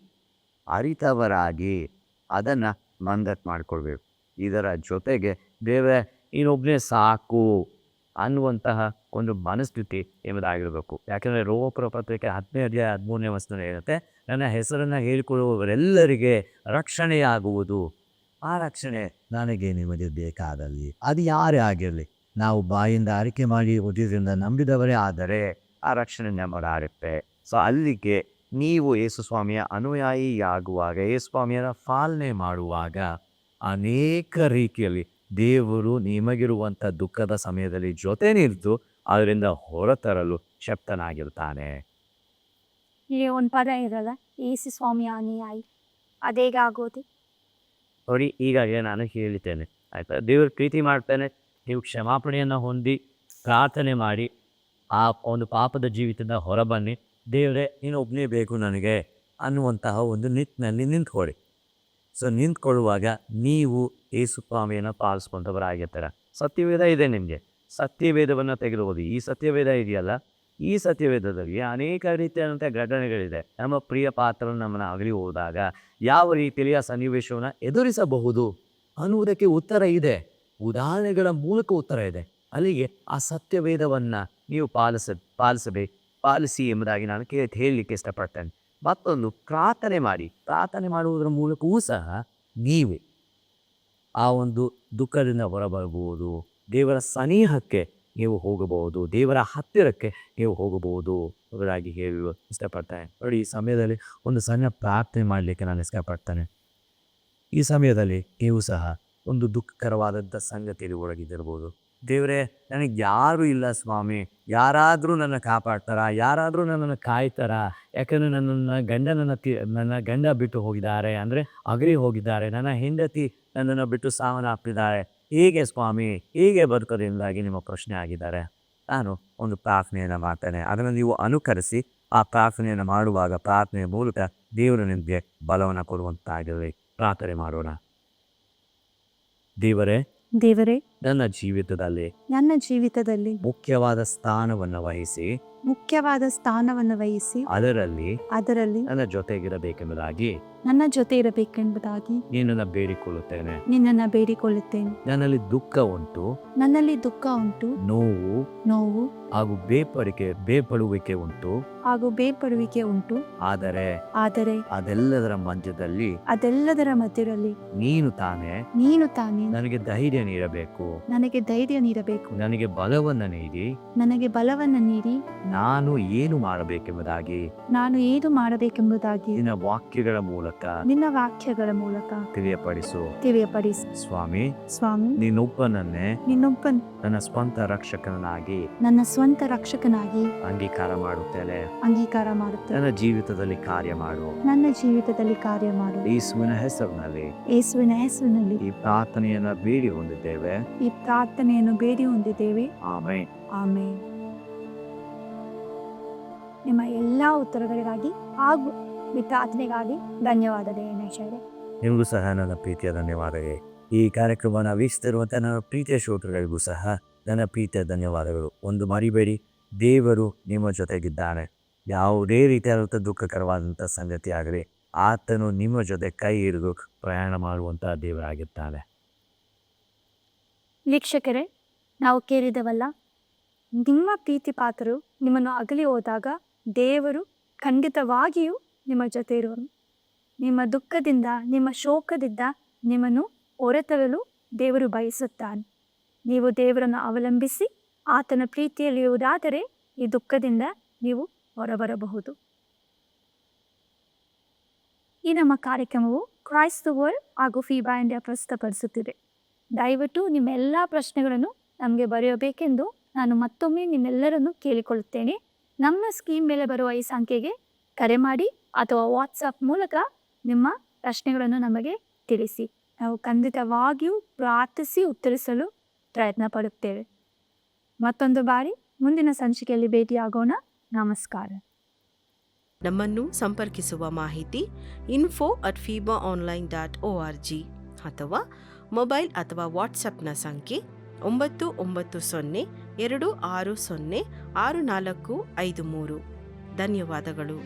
ಅರಿತವರಾಗಿ ಅದನ್ನು ಮಂದತ್ ಮಾಡ್ಕೊಳ್ಬೇಕು. ಇದರ ಜೊತೆಗೆ, ದೇವರೇ ಇನ್ನೊಬ್ಬನೇ ಸಾಕು ಅನ್ನುವಂತಹ ಒಂದು ಮನಸ್ಥಿತಿ ಎಂಬುದಾಗಿರಬೇಕು ಯಾಕೆಂದರೆ ರೋಮಪುರ ಪತ್ರಿಕೆ ಹತ್ತನೇ ಅಧ್ಯಾಯ ಹದಿಮೂರನೇ ವಸ್ತು ಹೇಳುತ್ತೆ, ನನ್ನ ಹೆಸರನ್ನು ಹೇಳಿಕೊಳ್ಳುವವರೆಲ್ಲರಿಗೆ ರಕ್ಷಣೆಯಾಗುವುದು. ಆ ರಕ್ಷಣೆ ನನಗೆ ನಿಮಗೆ ಬೇಕಾದಲ್ಲಿ. ಅದು ಯಾರೇ ಆಗಿರಲಿ, ನಾವು ಬಾಯಿಂದ ಆರಿಕೆ ಮಾಡಿ ಓದಿದ್ರಿಂದ ನಂಬಿದವರೇ ಆದರೆ ಆ ರಕ್ಷಣೆ ನಮ್ಮದಾಗುತ್ತೆ ಸೊ ಅಲ್ಲಿಗೆ ನೀವು ಯೇಸುಸ್ವಾಮಿಯ ಅನುಯಾಯಿಯಾಗುವಾಗ ಯೇಸುಸ್ವಾಮಿಯರ ಪಾಲನೆ ಮಾಡುವಾಗ ಅನೇಕ ರೀತಿಯಲ್ಲಿ ದೇವರು ನಿಮಗಿರುವಂಥ ದುಃಖದ ಸಮಯದಲ್ಲಿ ಜೊತೆ ನಿಂತು ಅದರಿಂದ ಹೊರತರಲು ಶಕ್ತನಾಗಿರ್ತಾನೆ ಇಲ್ಲಿ ಒಂದು ಪದ ಇರಲ್ಲ ಏಸು ಸ್ವಾಮಿಯ ಅನುಯಾಯಿ. ಅದೇಗ ಆಗೋದು? ನೋಡಿ ಈಗಾಗಲೇ ನಾನು ಹೇಳಿದ್ದೇನೆ. ಆಯಿತಾ? ದೇವರು ಪ್ರೀತಿ ಮಾಡ್ತೇನೆ ನೀವು ಕ್ಷಮಾಪಣೆಯನ್ನು ಹೊಂದಿ ಪ್ರಾರ್ಥನೆ ಮಾಡಿ ಆ ಒಂದು ಪಾಪದ ಜೀವಿತದಿಂದ ಹೊರಬನ್ನಿ. ದೇವರೇ, ನೀನು ಒಬ್ಬನೇ ಬೇಕು ನನಗೆ ಅನ್ನುವಂತಹ ಒಂದು ನಿಟ್ಟಿನಲ್ಲಿ ನಿಂತ್ಕೊಳ್ಳಿ. ಸೊ ನಿಂತ್ಕೊಳ್ಳುವಾಗ ನೀವು ಯೇಸುಸ್ವಾಮಿಯನ್ನು ಪಾಲಿಸ್ಕೊಂಡವರಾಗಿರ್ತಾರೆ. ಸತ್ಯವೇದ ಇದೆ ನಿಮಗೆ. ಸತ್ಯವೇದವನ್ನು ತೆಗೆದುಬೋದು ಈ ಸತ್ಯವೇದ ಇದೆಯಲ್ಲ? ಈ ಸತ್ಯವೇದದಲ್ಲಿ ಅನೇಕ ರೀತಿಯಾದಂಥ ಘಟನೆಗಳಿದೆ. ನಮ್ಮ ಪ್ರಿಯ ಪಾತ್ರ ನಮ್ಮನ್ನು ಅಗಲಿ ಹೋದಾಗ ಯಾವ ರೀತಿಯಲ್ಲಿ ಆ ಸನ್ನಿವೇಶವನ್ನು ಎದುರಿಸಬಹುದು ಅನ್ನುವುದಕ್ಕೆ ಉತ್ತರ ಇದೆ. ಉದಾಹರಣೆಗಳ ಮೂಲಕ ಉತ್ತರ ಇದೆ. ಅಲ್ಲಿಗೆ ಆ ಸತ್ಯವೇದವನ್ನು ನೀವು ಪಾಲಿಸ ಪಾಲಿಸಬೇಕು ಪಾಲಿಸಿ ಎಂಬುದಾಗಿ ನಾನು ಕೇ, ಹೇಳಲಿಕ್ಕೆ ಇಷ್ಟಪಡ್ತೇನೆ. ಮತ್ತೊಂದು ಪ್ರಾರ್ಥನೆ ಮಾಡಿ. ಪ್ರಾರ್ಥನೆ ಮಾಡುವುದರ ಮೂಲಕವೂ ಸಹ ನೀವೇ ಆ ಒಂದು ದುಃಖದಿಂದ ಹೊರಬರಬಹುದು. ದೇವರ ಸನಿಹಕ್ಕೆ ನೀವು ಹೋಗಬಹುದು. ದೇವರ ಹತ್ತಿರಕ್ಕೆ ನೀವು ಹೋಗಬಹುದು ಎಂಬುದಾಗಿ ಹೇಳಲು ಇಷ್ಟಪಡ್ತೇನೆ. ನೋಡಿ, ಈ ಸಮಯದಲ್ಲಿ ಒಂದು ಸಣ್ಣ ಪ್ರಾರ್ಥನೆ ಮಾಡಲಿಕ್ಕೆ ನಾನು ಇಷ್ಟಪಡ್ತೇನೆ. ಈ ಸಮಯದಲ್ಲಿ ನೀವು ಸಹ ಒಂದು ದುಃಖಕರವಾದಂಥ ಸಂಗತಿಯಲ್ಲಿ ಒಳಗಿದ್ದಿರ್ಬೋದು ದೇವರೇ, ನನಗೆ ಯಾರೂ ಇಲ್ಲ ಸ್ವಾಮಿ. ಯಾರಾದರೂ ನನ್ನ ಕಾಪಾಡ್ತಾರ? ಯಾರಾದರೂ ನನ್ನನ್ನು ಕಾಯ್ತಾರ? ಯಾಕಂದರೆ ನನ್ನನ್ನ ಗಂಡನ ತಿ, ನನ್ನ ಗಂಡ ಬಿಟ್ಟು ಹೋಗಿದ್ದಾರೆ. ಅಂದರೆ ಅಗ್ರಿ ಹೋಗಿದ್ದಾರೆ. ನನ್ನ ಹೆಂಡತಿ ನನ್ನನ್ನು ಬಿಟ್ಟು ಸಾವನ್ನಪ್ಪಿದ್ದಾರೆ ಹೀಗೆ ಸ್ವಾಮಿ? ಹೀಗೆ ಬದುಕೋದ್ರಿಂದಾಗಿ ನಿಮ್ಮ ಪ್ರಶ್ನೆ ಆಗಿದ್ದಾರೆ? ನಾನು ಒಂದು ಪ್ರಾರ್ಥನೆಯನ್ನು ಮಾಡ್ತೇನೆ. ಅದನ್ನು ನೀವು ಅನುಕರಿಸಿ ಆ ಪ್ರಾರ್ಥನೆಯನ್ನು ಮಾಡುವಾಗ ಪ್ರಾರ್ಥನೆಯ ಮೂಲಕ ದೇವರು ನಿಮಗೆ ಬಲವನ್ನು ಕೊಡುವಂತಾಗಿರಲಿ ಪ್ರಾರ್ಥನೆ ಮಾಡೋಣ. ದೇವರೇ ದೇವರೇ ನನ್ನ ಜೀವಿತದಲ್ಲಿ ನನ್ನ ಜೀವಿತದಲ್ಲಿ ಮುಖ್ಯವಾದ ಸ್ಥಾನವನ್ನು ವಹಿಸಿ ಮುಖ್ಯವಾದ ಸ್ಥಾನವನ್ನು ವಹಿಸಿ ಅದರಲ್ಲಿ ಅದರಲ್ಲಿ ನನ್ನ ಜೊತೆಗಿರಬೇಕೆಂಬುದಾಗಿ ನನ್ನ ಜೊತೆ ಇರಬೇಕೆಂಬುದಾಗಿ ನಿನ್ನನ್ನು ಬೇಡಿಕೊಳ್ಳುತ್ತೇನೆ. ನಿನ್ನನ್ನು ಬೇಡಿಕೊಳ್ಳುತ್ತೇನೆ. ನನ್ನಲ್ಲಿ ದುಃಖ ಉಂಟು. ನನ್ನಲ್ಲಿ ದುಃಖ ಉಂಟು. ನೋವು ನೋವು ಹಾಗೂ ಬೇಪಡಿಕೆ ಬೇಪಡುವಿಕೆ ಉಂಟು. ಹಾಗೂ ಬೇಪಡುವಿಕೆ ಉಂಟು. ಆದರೆ ಆದರೆ ಅದೆಲ್ಲದರ ಮಧ್ಯದಲ್ಲಿ ಅದೆಲ್ಲದರ ಮಧ್ಯದಲ್ಲಿ ನೀನು ತಾನೇ. ನೀನು ತಾನೇ. ನನಗೆ ಧೈರ್ಯ ನೀಡಬೇಕು. ನನಗೆ ಧೈರ್ಯ ನೀಡಬೇಕು. ನನಗೆ ಬಲವನ್ನ ನೀಡಿ. ನನಗೆ ಬಲವನ್ನ ನೀಡಿ. ನಾನು ಏನು ಮಾಡಬೇಕೆಂಬುದಾಗಿ. ನಾನು ಏನು ಮಾಡಬೇಕೆಂಬುದಾಗಿ. ನಿನ್ನ ವಾಕ್ಯಗಳ ಮೂಲಕ. ನಿನ್ನ ವಾಕ್ಯಗಳ ಮೂಲಕ. ತಿಳಿಯಪಡಿಸು. ತಿಳಿಯಪಡಿಸು. ಸ್ವಾಮಿ ಸ್ವಾಮಿ ನಿನ್ನೊಬ್ಬನನ್ನೇ ನಿನ್ನೊಬ್ಬನ್ ನನ್ನ ಸ್ವಂತ ರಕ್ಷಕನಾಗಿ ನನ್ನ ಸ್ವಂತ ರಕ್ಷಕನಾಗಿ ಅಂಗೀಕಾರ ಮಾಡುತ್ತೇನೆ. ಅಂಗೀಕಾರ ಮಾಡುತ್ತೇನೆ. ನನ್ನ ಜೀವಿತದಲ್ಲಿ ಕಾರ್ಯ ಮಾಡು. ನನ್ನ ಜೀವಿತದಲ್ಲಿ ಕಾರ್ಯ ಮಾಡು. ಯೇಸುವಿನ ಹೆಸರಿನಲ್ಲಿ. ಯೇಸುವಿನ ಹೆಸರಿನಲ್ಲಿ. ಈ ಪ್ರಾರ್ಥನೆಯನ್ನು ಬೇಡಿ ಹೊಂದಿದ್ದೇವೆ. ಈ ಪ್ರಾರ್ಥನೆಯನ್ನು ಬೇಡಿ ಹೊಂದಿದ್ದೇವೆ. ಆಮೇನ್. ಆಮೇನ್. ನಿಮ್ಮ ಎಲ್ಲ ಉತ್ತರಗಳಿಗಾಗಿ ಹಾಗೂ ಈ ಪ್ರಾರ್ಥನೆಗಾಗಿ ಧನ್ಯವಾದ ಶೈಲೆ ನಿಮಗೂ ಸಹ ನನ್ನ ಪ್ರೀತಿಯ ಧನ್ಯವಾದಗಳು. ಈ ಕಾರ್ಯಕ್ರಮನ ವೀಕ್ಷಿಸುತ್ತಿರುವಂತಹ ನನ್ನ ಪ್ರೀತಿಯ ಶ್ರೋತೃಗಳಿಗೂ ಸಹ ನನ್ನ ಪ್ರೀತಿಯ ಧನ್ಯವಾದಗಳು. ಒಂದು ಮರಿಬೇಡಿ, ದೇವರು ನಿಮ್ಮ ಜೊತೆಗಿದ್ದಾನೆ. ಯಾವುದೇ ರೀತಿಯಾದಂಥ ದುಃಖಕರವಾದಂಥ ಸಂಗತಿ ಆಗಲಿ, ಆತನು ನಿಮ್ಮ ಜೊತೆ ಕೈ ಹಿಡಿದು ಪ್ರಯಾಣ ಮಾಡುವಂಥ ದೇವರಾಗಿದ್ದಾನೆ ವೀಕ್ಷಕರೇ, ನಾವು ಕೇಳಿದವಲ್ಲ, ನಿಮ್ಮ ಪ್ರೀತಿ ಪಾತ್ರರು ನಿಮ್ಮನ್ನು ಅಗಲಿ ಹೋದಾಗ ದೇವರು ಖಂಡಿತವಾಗಿಯೂ ನಿಮ್ಮ ಜೊತೆ ಇರುವನು. ನಿಮ್ಮ ದುಃಖದಿಂದ, ನಿಮ್ಮ ಶೋಕದಿಂದ ನಿಮ್ಮನ್ನು ಹೊರತರಲು ದೇವರು ಬಯಸುತ್ತಾನೆ. ನೀವು ದೇವರನ್ನು ಅವಲಂಬಿಸಿ ಆತನ ಪ್ರೀತಿಯಲ್ಲಿಯುವುದಾದರೆ ಈ ದುಃಖದಿಂದ ನೀವು ಹೊರಬರಬಹುದು. ಈ ನಮ್ಮ ಕಾರ್ಯಕ್ರಮವು ಕ್ರೈಸ್ತ ವರ್ಲ್ಡ್ ಹಾಗೂ ಫೀಬಾ ಇಂಡಿಯಾ ಪ್ರಸ್ತುತಪಡಿಸುತ್ತಿದೆ. ದಯವಿಟ್ಟು ನಿಮ್ಮೆಲ್ಲ ಪ್ರಶ್ನೆಗಳನ್ನು ನಮಗೆ ಬರೆಯಬೇಕೆಂದು ನಾನು ಮತ್ತೊಮ್ಮೆ ನಿಮ್ಮೆಲ್ಲರನ್ನು ಕೇಳಿಕೊಳ್ಳುತ್ತೇನೆ. ನಮ್ಮ ಸ್ಕೀಮ್ ಮೇಲೆ ಬರುವ ಈ ಸಂಖ್ಯೆಗೆ ಕರೆ ಮಾಡಿ ಅಥವಾ ವಾಟ್ಸಪ್ ಮೂಲಕ ನಿಮ್ಮ ಪ್ರಶ್ನೆಗಳನ್ನು ನಮಗೆ ತಿಳಿಸಿ. ನಾವು ಖಂಡಿತವಾಗಿಯೂ ಪ್ರಾರ್ಥಿಸಿ ಉತ್ತರಿಸಲು ಪ್ರಯತ್ನ ಪಡುತ್ತೇವೆ. ಮತ್ತೊಂದು ಬಾರಿ ಮುಂದಿನ ಸಂಚಿಕೆಯಲ್ಲಿ ಭೇಟಿಯಾಗೋಣ. ನಮಸ್ಕಾರ. ನಮ್ಮನ್ನು ಸಂಪರ್ಕಿಸುವ ಮಾಹಿತಿ info at Feeba online dot O R G ಅಥವಾ ಮೊಬೈಲ್ ಅಥವಾ ವಾಟ್ಸಪ್ನ ಸಂಖ್ಯೆ ಒಂಬತ್ತು ಒಂಬತ್ತು ಸೊನ್ನೆ ಎರಡು ಆರು ಸೊನ್ನೆ ಆರು ನಾಲ್ಕು ಐದು ಮೂರು ಧನ್ಯವಾದಗಳು